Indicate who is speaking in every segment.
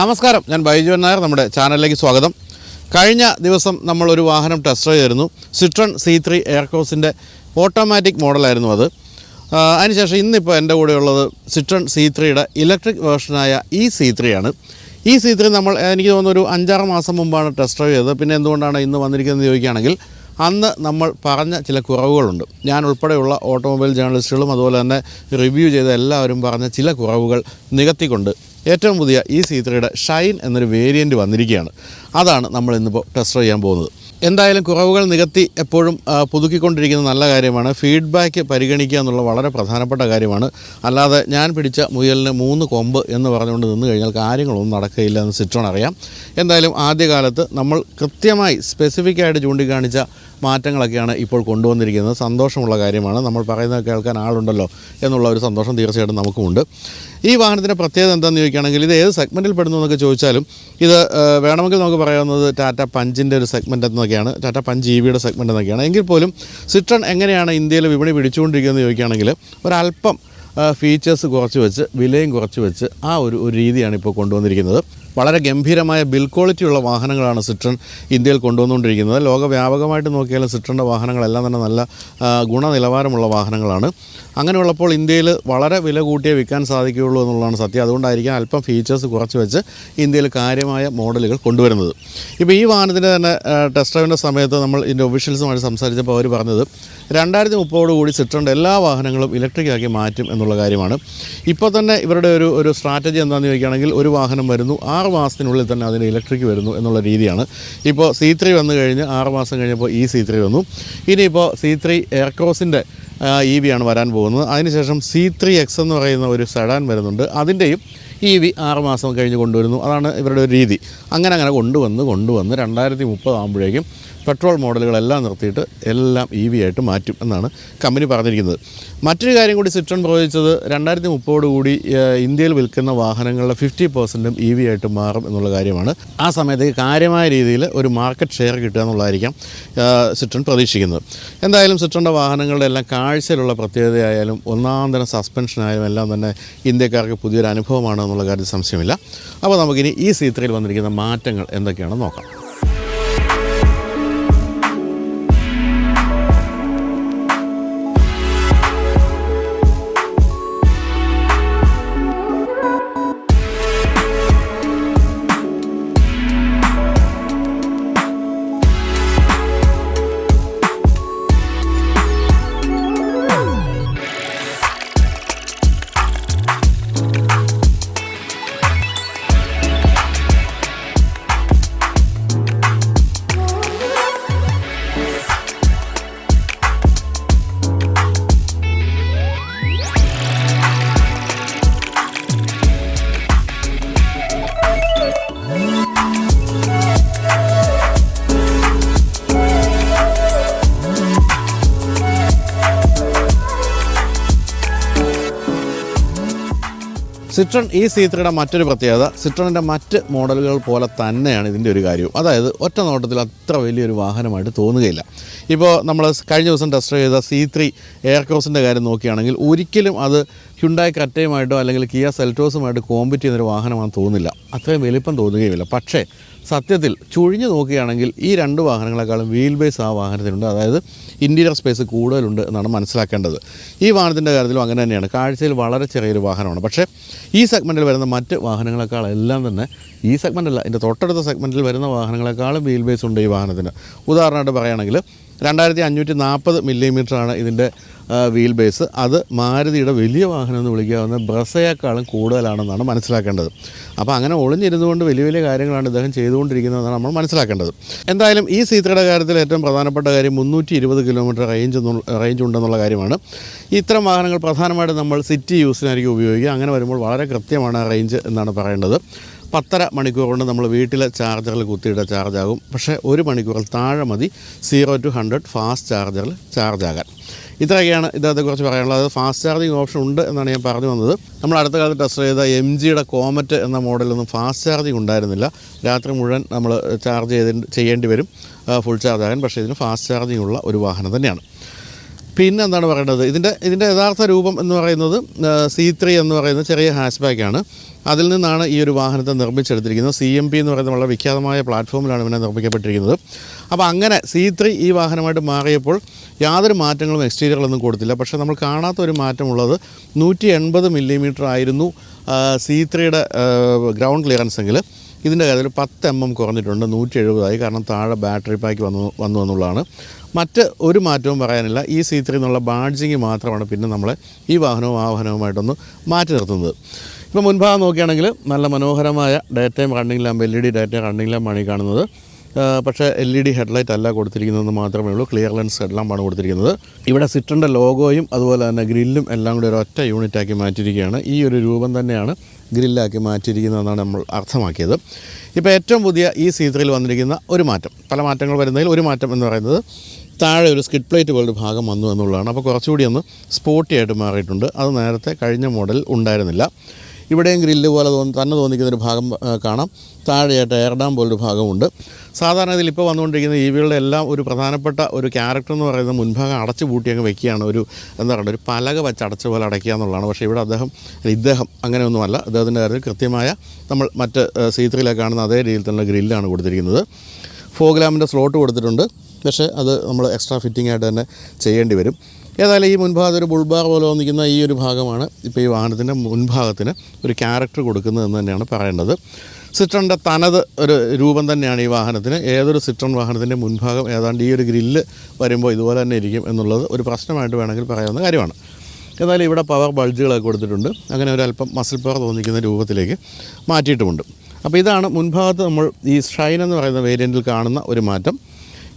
Speaker 1: നമസ്കാരം. ഞാൻ ബൈജു നായർ. നമ്മുടെ ചാനലിലേക്ക് സ്വാഗതം. കഴിഞ്ഞ ദിവസം നമ്മൾ ഒരു വാഹനം ടെസ്റ്റ് ചെയ്തിരുന്നു. സിട്രൺ സി ത്രീ എയർക്രോസിന്റെ ഓട്ടോമാറ്റിക് മോഡലായിരുന്നു അത്. അതിനുശേഷം ഇന്നിപ്പോൾ എന്റെ കൂടെ ഉള്ളത് സിട്രൺ സി ത്രീയുടെ ഇലക്ട്രിക് വേർഷനായ ഇ സി ത്രീ ആണ്. ഈ സി ത്രീ നമ്മൾ എനിക്ക് തോന്നുന്നു ഒരു അഞ്ചാറ് മാസം മുമ്പാണ് ടെസ്റ്റ് ചെയ്തത്. പിന്നെ എന്തുകൊണ്ടാണ് ഇന്ന് വന്നിരിക്കുന്നത് ചോദിക്കുകയാണെങ്കിൽ അന്ന് നമ്മൾ പറഞ്ഞ ചില കുറവുകളുണ്ട്. ഞാൻ ഉൾപ്പെടെയുള്ള ഓട്ടോമൊബൈൽ ജേർണലിസ്റ്റുകളും അതുപോലെ തന്നെ റിവ്യൂ ചെയ്ത എല്ലാവരും പറഞ്ഞ ചില കുറവുകൾ നികത്തിക്കൊണ്ട് ഏറ്റവും പുതിയ ഈ സി ത്രീയുടെ ഷൈൻ എന്നൊരു വേരിയന്റ് വന്നിരിക്കുകയാണ്. അതാണ് നമ്മൾ ഇന്നിപ്പോൾ ടെസ്റ്റ് ചെയ്യാൻ പോകുന്നത്. എന്തായാലും കുറവുകൾ നികത്തി എപ്പോഴും പുതുക്കിക്കൊണ്ടിരിക്കുന്ന നല്ല കാര്യമാണ്. ഫീഡ്ബാക്ക് പരിഗണിക്കുക എന്നുള്ള വളരെ പ്രധാനപ്പെട്ട കാര്യമാണ്. അല്ലാതെ ഞാൻ പിടിച്ച മുയലിന് മൂന്ന് കൊമ്പ് എന്ന് പറഞ്ഞുകൊണ്ട് നിന്ന് കഴിഞ്ഞാൽ കാര്യങ്ങളൊന്നും നടക്കുകയില്ല എന്ന് സിറ്റോൺ അറിയാം. എന്തായാലും ആദ്യകാലത്ത് നമ്മൾ കൃത്യമായി സ്പെസിഫിക്കായിട്ട് ചൂണ്ടിക്കാണിച്ച മാറ്റങ്ങളൊക്കെയാണ് ഇപ്പോൾ കൊണ്ടുവന്നിരിക്കുന്നത്. സന്തോഷമുള്ള കാര്യമാണ്. നമ്മൾ പറയുന്നത് കേൾക്കാൻ ആളുണ്ടല്ലോ എന്നുള്ള ഒരു സന്തോഷം തീർച്ചയായിട്ടും നമുക്കുമുണ്ട്. ഈ വാഹനത്തിന്റെ പ്രത്യേകത എന്താണെന്ന് ചോദിക്കുകയാണെങ്കിൽ ഇത് ഏത് സെഗ്മെന്റിൽ പെടുന്നു എന്നൊക്കെ ചോദിച്ചാലും ഇത് വേണമെങ്കിൽ നമുക്ക് പറയാവുന്നത് ടാറ്റ പഞ്ചിന്റെ ഒരു സെഗ്മെന്റ് എന്നൊക്കെയാണ്. ടാറ്റ പഞ്ച് ഇ വിയുടെ സെഗ്മെന്റ് എന്നൊക്കെയാണ്. എങ്കിൽ പോലും സിട്രൺ എങ്ങനെയാണ് ഇന്ത്യയിൽ വിപണി പിടിച്ചുകൊണ്ടിരിക്കുന്നത് ചോദിക്കുകയാണെങ്കിൽ ഒരല്പം ഫീച്ചേഴ്സ് കുറച്ച് വെച്ച് വിലയും കുറച്ച് വെച്ച് ആ ഒരു ഒരു രീതിയാണ് ഇപ്പോൾ കൊണ്ടുവന്നിരിക്കുന്നത്. വളരെ ഗംഭീരമായ ബിൽ ക്വാളിറ്റിയുള്ള വാഹനങ്ങളാണ് സിട്രൺ ഇന്ത്യയിൽ കൊണ്ടുവന്നുകൊണ്ടിരിക്കുന്നത്. ലോകവ്യാപകമായിട്ട് നോക്കിയാലും സിട്രന്റെ വാഹനങ്ങളെല്ലാം തന്നെ നല്ല ഗുണനിലവാരമുള്ള വാഹനങ്ങളാണ്. അങ്ങനെയുള്ളപ്പോൾ ഇന്ത്യയിൽ വളരെ വില കൂട്ടിയേ വിൽക്കാൻ സാധിക്കുകയുള്ളൂ എന്നുള്ളതാണ് സത്യം. അതുകൊണ്ടായിരിക്കും അല്പം ഫീച്ചേഴ്സ് കുറച്ച് വെച്ച് ഇന്ത്യയിൽ കാര്യമായ മോഡലുകൾ കൊണ്ടുവരുന്നത്. ഇപ്പോൾ ഈ വാഹനത്തിന്റെ തന്നെ ടെസ്റ്റ് ഡ്രൈവിന്റെ സമയത്ത് നമ്മൾ ഇതിന്റെ ഒഫീഷ്യൽസുമായിട്ട് സംസാരിച്ചപ്പോൾ അവർ പറഞ്ഞത് രണ്ടായിരത്തി മുപ്പതോട് കൂടി സിട്രന്റെ എല്ലാ വാഹനങ്ങളും ഇലക്ട്രിക് ആക്കി മാറ്റും എന്നുള്ള കാര്യമാണ്. ഇപ്പോൾ തന്നെ ഇവരുടെ ഒരു ഒരു സ്ട്രാറ്റജി എന്താണെന്ന് ചോദിക്കുകയാണെങ്കിൽ ഒരു വാഹനം വരുന്നു ആറ് മാസത്തിനുള്ളിൽ തന്നെ അതിന് ഇലക്ട്രിക് വരുന്നു എന്നുള്ള രീതിയാണ്. ഇപ്പോൾ സി ത്രീ വന്നു കഴിഞ്ഞ് ആറ് മാസം കഴിഞ്ഞപ്പോൾ ഈ സി ത്രീ വന്നു. ഇനിയിപ്പോൾ സി ത്രീ എയർക്രോസിന്റെ ഇ വി ആണ് വരാൻ പോകുന്നത്. അതിനുശേഷം സി ത്രീ എക്സ് എന്ന് പറയുന്ന ഒരു സെഡാൻ വരുന്നുണ്ട്. അതിന്റെയും ഇ വി ആറ് മാസം കഴിഞ്ഞ് കൊണ്ടുവരുന്നു. അതാണ് ഇവരുടെ ഒരു രീതി. അങ്ങനെ അങ്ങനെ കൊണ്ടുവന്ന് കൊണ്ടുവന്ന് രണ്ടായിരത്തി മുപ്പതാകുമ്പോഴേക്കും പെട്രോൾ മോഡലുകളെല്ലാം നിർത്തിയിട്ട് എല്ലാം ഇ വി ആയിട്ട് മാറ്റും എന്നാണ് കമ്പനി പറഞ്ഞിരിക്കുന്നത്. മറ്റൊരു കാര്യം കൂടി സിട്രൺ പ്രവചിച്ചത് രണ്ടായിരത്തി മുപ്പതോടുകൂടി ഇന്ത്യയിൽ വിൽക്കുന്ന വാഹനങ്ങളുടെ ഫിഫ്റ്റി പെർസെന്റും ഇ വി ആയിട്ട് മാറും എന്നുള്ള കാര്യമാണ്. ആ സമയത്തേക്ക് കാര്യമായ രീതിയിൽ ഒരു മാർക്കറ്റ് ഷെയർ കിട്ടുക എന്നുള്ളതായിരിക്കാം സിട്രൺ പ്രതീക്ഷിക്കുന്നത്. എന്തായാലും സിട്രന്റെ വാഹനങ്ങളുടെ എല്ലാം കാഴ്ചയിലുള്ള പ്രത്യേകതയായാലും ഒന്നാം തരം സസ്പെൻഷനായാലും എല്ലാം തന്നെ ഇന്ത്യക്കാർക്ക് പുതിയൊരു അനുഭവമാണ് എന്നുള്ള കാര്യത്തിൽ സംശയമില്ല. അപ്പോൾ നമുക്കിനി ഈ സീത്രയിൽ ത്രീയിൽ വന്നിരിക്കുന്ന മാറ്റങ്ങൾ എന്തൊക്കെയാണെന്ന് നോക്കാം. സിട്രൺ ഈ സി ത്രീയുടെ മറ്റൊരു പ്രത്യേകത സിട്രണിന്റെ മറ്റ് മോഡലുകൾ പോലെ തന്നെയാണ് ഇതിന്റെ ഒരു കാര്യവും. അതായത് ഒറ്റ നോട്ടത്തിൽ അത്ര വലിയൊരു വാഹനമായിട്ട് തോന്നുകയില്ല. ഇപ്പോൾ നമ്മൾ കഴിഞ്ഞ ദിവസം ടെസ്റ്റ് ചെയ്ത സി ത്രീ എയർക്രോസിന്റെ കാര്യം നോക്കുകയാണെങ്കിൽ ഒരിക്കലും അത് ഹ്യുണ്ടായി കറ്റയുമായിട്ടോ അല്ലെങ്കിൽ കിയ സെൽറ്റോസുമായിട്ട് കോമ്പറ്റ് ചെയ്യുന്നൊരു വാഹനമാണെന്ന് തോന്നുന്നില്ല. അത്രയും വലിപ്പം തോന്നുകയുമില്ല. പക്ഷേ സത്യത്തിൽ ചുഴിഞ്ഞു നോക്കുകയാണെങ്കിൽ ഈ രണ്ട് വാഹനങ്ങളെക്കാളും വീൽ ബേസ് ആ വാഹനത്തിനുണ്ട് അതായത് ഇന്റീരിയർ സ്പേസ് കൂടുതലുണ്ട് എന്നാണ് മനസ്സിലാക്കേണ്ടത്. ഈ വാഹനത്തിന്റെ കാര്യത്തിലും അങ്ങനെ തന്നെയാണ്. കാഴ്ചയിൽ വളരെ ചെറിയൊരു വാഹനമാണ്. പക്ഷേ ഈ സെഗ്മെന്റിൽ വരുന്ന മറ്റ് വാഹനങ്ങളെക്കാളെല്ലാം തന്നെ ഈ സെഗ്മെന്റ് അല്ല ഇതിന്റെ തൊട്ടടുത്ത സെഗ്മെന്റിൽ വരുന്ന വാഹനങ്ങളെക്കാളും വീൽ ബേസ് ഉണ്ട് ഈ വാഹനത്തിന്. ഉദാഹരണമായിട്ട് പറയുകയാണെങ്കിൽ രണ്ടായിരത്തി അഞ്ഞൂറ്റി നാൽപ്പത് മില്ലിമീറ്ററാണ് ഇതിന്റെ വീൽ ബേസ് അത് മാരുതിയുടെ വലിയ വാഹനം എന്ന് വിളിക്കാവുന്ന ബ്രസയേക്കാളും കൂടുതലാണെന്നാണ് മനസ്സിലാക്കേണ്ടത്. അപ്പോൾ അങ്ങനെ ഒളിഞ്ഞിരുന്നുകൊണ്ട് വലിയ വലിയ കാര്യങ്ങളാണ് ഇദ്ദേഹം ചെയ്തുകൊണ്ടിരിക്കുന്നതെന്നാണ് നമ്മൾ മനസ്സിലാക്കേണ്ടത്. എന്തായാലും ഈ സീത്രയുടെ കാര്യത്തിൽ ഏറ്റവും പ്രധാനപ്പെട്ട കാര്യം മുന്നൂറ്റി ഇരുപത് കിലോമീറ്റർ റേഞ്ച് റേഞ്ച് ഉണ്ടെന്നുള്ള കാര്യമാണ്. ഇത്തരം വാഹനങ്ങൾ പ്രധാനമായിട്ടും നമ്മൾ സിറ്റി യൂസിനായിരിക്കും ഉപയോഗിക്കുക. അങ്ങനെ വരുമ്പോൾ വളരെ കൃത്യമാണ് റേഞ്ച് എന്നാണ് പറയേണ്ടത്. പത്തര മണിക്കൂർ കൊണ്ട് നമ്മൾ വീട്ടിലെ ചാർജറിൽ കുത്തിയിട്ട ചാർജാകും പക്ഷേ ഒരു മണിക്കൂറിൽ താഴെ മതി. സീറോ ടു ഹൺഡ്രഡ് ഫാസ്റ്റ് ചാർജറിൽ ചാർജ് ആകാൻ. ഇത്രയൊക്കെയാണ് ഇതിനകത്തെക്കുറിച്ച് പറയാനുള്ളത്. അത് ഫാസ്റ്റ് ചാർജിങ് ഓപ്ഷൻ ഉണ്ട് എന്നാണ് ഞാൻ പറഞ്ഞു വന്നത്. നമ്മൾ അടുത്ത കാലത്ത് ടെസ്റ്റ് ചെയ്ത എം ജിയുടെ കോമറ്റ് എന്ന മോഡലൊന്നും ഫാസ്റ്റ് ചാർജിങ് ഉണ്ടായിരുന്നില്ല. രാത്രി മുഴുവൻ നമ്മൾ ചാർജ് ചെയ്ത് ചെയ്യേണ്ടി വരും ഫുൾ ചാർജ് ആകാൻ. പക്ഷേ ഇതിന് ഫാസ്റ്റ് ചാർജിങ് ഉള്ള ഒരു വാഹനം തന്നെയാണ്. പിന്നെ എന്താണ് പറയേണ്ടത്? ഇതിന്റെ ഇതിന്റെ യഥാർത്ഥ രൂപം എന്ന് പറയുന്നത് സി ത്രീ എന്ന് പറയുന്ന ചെറിയ ഹാഷ് ബാക്കാണ് അതിൽ നിന്നാണ് ഈ ഒരു വാഹനത്തെ നിർമ്മിച്ചെടുത്തിരിക്കുന്നത്. സി എം പി എന്ന് പറയുന്ന വളരെ വിഖ്യാതമായ പ്ലാറ്റ്ഫോമിലാണ് ഇവനെ നിർമ്മിക്കപ്പെട്ടിരിക്കുന്നത്. അപ്പോൾ അങ്ങനെ സി ത്രീ ഈ വാഹനമായിട്ട് മാറിയപ്പോൾ യാതൊരു മാറ്റങ്ങളും എക്സ്റ്റീരിയറിലൊന്നും കൊടുത്തില്ല. പക്ഷേ നമ്മൾ കാണാത്ത ഒരു മാറ്റമുള്ളത് നൂറ്റി എൺപത് മില്ലിമീറ്റർ ആയിരുന്നു സി ത്രീയുടെ ഗ്രൗണ്ട് ക്ലിയറൻസ് എങ്കിൽ. ഇതിന്റെ കാര്യത്തിൽ പത്ത് എം എം കുറഞ്ഞിട്ടുണ്ട് നൂറ്റി എഴുപതായി കാരണം താഴെ ബാറ്ററി പാക്ക് വന്നു വന്നു എന്നുള്ളതാണ്. മറ്റ് ഒരു മാറ്റവും പറയാനില്ല. ഈ സി ത്രീ എന്നുള്ള ബാഡ്ജിങ് മാത്രമാണ് പിന്നെ നമ്മളെ ഈ വാഹനവും ആ വാഹനവുമായിട്ടൊന്ന് മാറ്റി നിർത്തുന്നത്. ഇപ്പോൾ മുൻഭാഗം നോക്കുകയാണെങ്കിൽ നല്ല മനോഹരമായ day time running lamp L E D day time ലാമ്പാണ് ഈ കാണുന്നത്. പക്ഷേ എൽ ഇ ഡി ഹെഡ്ലൈറ്റ് അല്ല കൊടുത്തിരിക്കുന്നതെന്ന് മാത്രമേ ഉള്ളൂ. ക്ലിയർ ലെൻസ് ഹെഡ്ലാമ്പാണ് കൊടുത്തിരിക്കുന്നത്. ഇവിടെ സിറ്ററിന്റെ ലോഗോയും അതുപോലെ തന്നെ ഗ്രില്ലും എല്ലാം കൂടി ഒരു ഒറ്റ യൂണിറ്റാക്കി മാറ്റിയിരിക്കുകയാണ്. ഈ ഒരു രൂപം തന്നെയാണ് ഗ്രില്ലാക്കി മാറ്റിയിരിക്കുന്നതെന്നാണ് നമ്മൾ അർത്ഥമാക്കിയത്. ഇപ്പോൾ ഏറ്റവും പുതിയ ഈ സീത്രയിൽ വന്നിരിക്കുന്ന ഒരു മാറ്റം പല മാറ്റങ്ങൾ വരുന്നതിൽ ഒരു മാറ്റം എന്ന് പറയുന്നത് താഴെ ഒരു സ്കിഡ് പ്ലേറ്റ് പോലൊരു ഭാഗം വന്നു എന്നുള്ളതാണ്. അപ്പോൾ കുറച്ചുകൂടി ഒന്ന് സ്പോർട്ടി ആയിട്ട് മാറിയിട്ടുണ്ട്. അത് നേരത്തെ കഴിഞ്ഞ മോഡൽ ഉണ്ടായിരുന്നില്ല. ഇവിടെയും ഗ്രില്ല് പോലെ തോന്നി തന്നെ തോന്നിക്കുന്ന ഒരു ഭാഗം കാണാം. താഴെയായിട്ട് എയർ ഡാം പോലൊരു ഭാഗമുണ്ട്. സാധാരണ ഇതിൽ ഇപ്പോൾ വന്നുകൊണ്ടിരിക്കുന്ന ഇ വികളുടെ എല്ലാം ഒരു പ്രധാനപ്പെട്ട ഒരു ക്യാരക്ടർ എന്ന് പറയുന്നത് മുൻഭാഗം അടച്ചു പൂട്ടി അങ്ങ് വെക്കുകയാണ്. ഒരു എന്താ പറയുക ഒരു പലക വെച്ച് അടച്ച പോലെ അടയ്ക്കുക എന്നുള്ളതാണ്. പക്ഷേ ഇവിടെ അദ്ദേഹം ഇദ്ദേഹം അങ്ങനെയൊന്നുമല്ല. അദ്ദേഹത്തിന്റെ കാര്യത്തിൽ കൃത്യമായ നമ്മൾ മറ്റ് സീത്രിയിലൊക്കെ കാണുന്ന അതേ രീതിയിൽ തന്നെ ഗ്രില്ലാണ് കൊടുത്തിരിക്കുന്നത്. ഫോഗ്ലാമിന്റെ സ്ലോട്ട് കൊടുത്തിട്ടുണ്ട്. പക്ഷേ അത് നമ്മൾ എക്സ്ട്രാ ഫിറ്റിംഗ് ആയിട്ട് തന്നെ ചെയ്യേണ്ടി വരും. ഏതായാലും ഈ മുൻഭാഗത്ത് ഒരു ബുൾബാർ പോലെ വന്നിരിക്കുന്ന ഈ ഒരു ഭാഗമാണ് ഇപ്പോൾ ഈ വാഹനത്തിന്റെ മുൻഭാഗത്തിന് ഒരു ക്യാരക്ടർ കൊടുക്കുന്നതെന്ന് തന്നെയാണ് പറയേണ്ടത്. സിട്രണിന്റെ തനത് ഒരു രൂപം തന്നെയാണ് ഈ വാഹനത്തിന്. ഏതൊരു സിട്രൺ വാഹനത്തിന്റെ മുൻഭാഗം ഏതാണ്ട് ഈ ഒരു ഗ്രില്ല് വരുമ്പോൾ ഇതുപോലെ തന്നെ ഇരിക്കും എന്നുള്ളത് ഒരു പ്രശ്നമായിട്ട് വേണമെങ്കിൽ പറയാവുന്ന കാര്യമാണ്. എന്നാലും ഇവിടെ പവർ ബൾജുകളൊക്കെ കൊടുത്തിട്ടുണ്ട്. അങ്ങനെ ഒരു അല്പം മസിൽ പവർ തോന്നിക്കുന്ന രൂപത്തിലേക്ക് മാറ്റിയിട്ടുമുണ്ട്. അപ്പോൾ ഇതാണ് മുൻഭാഗത്ത് നമ്മൾ ഈ ഷൈൻ എന്ന് പറയുന്ന വേരിയന്റിൽ കാണുന്ന ഒരു മാറ്റം.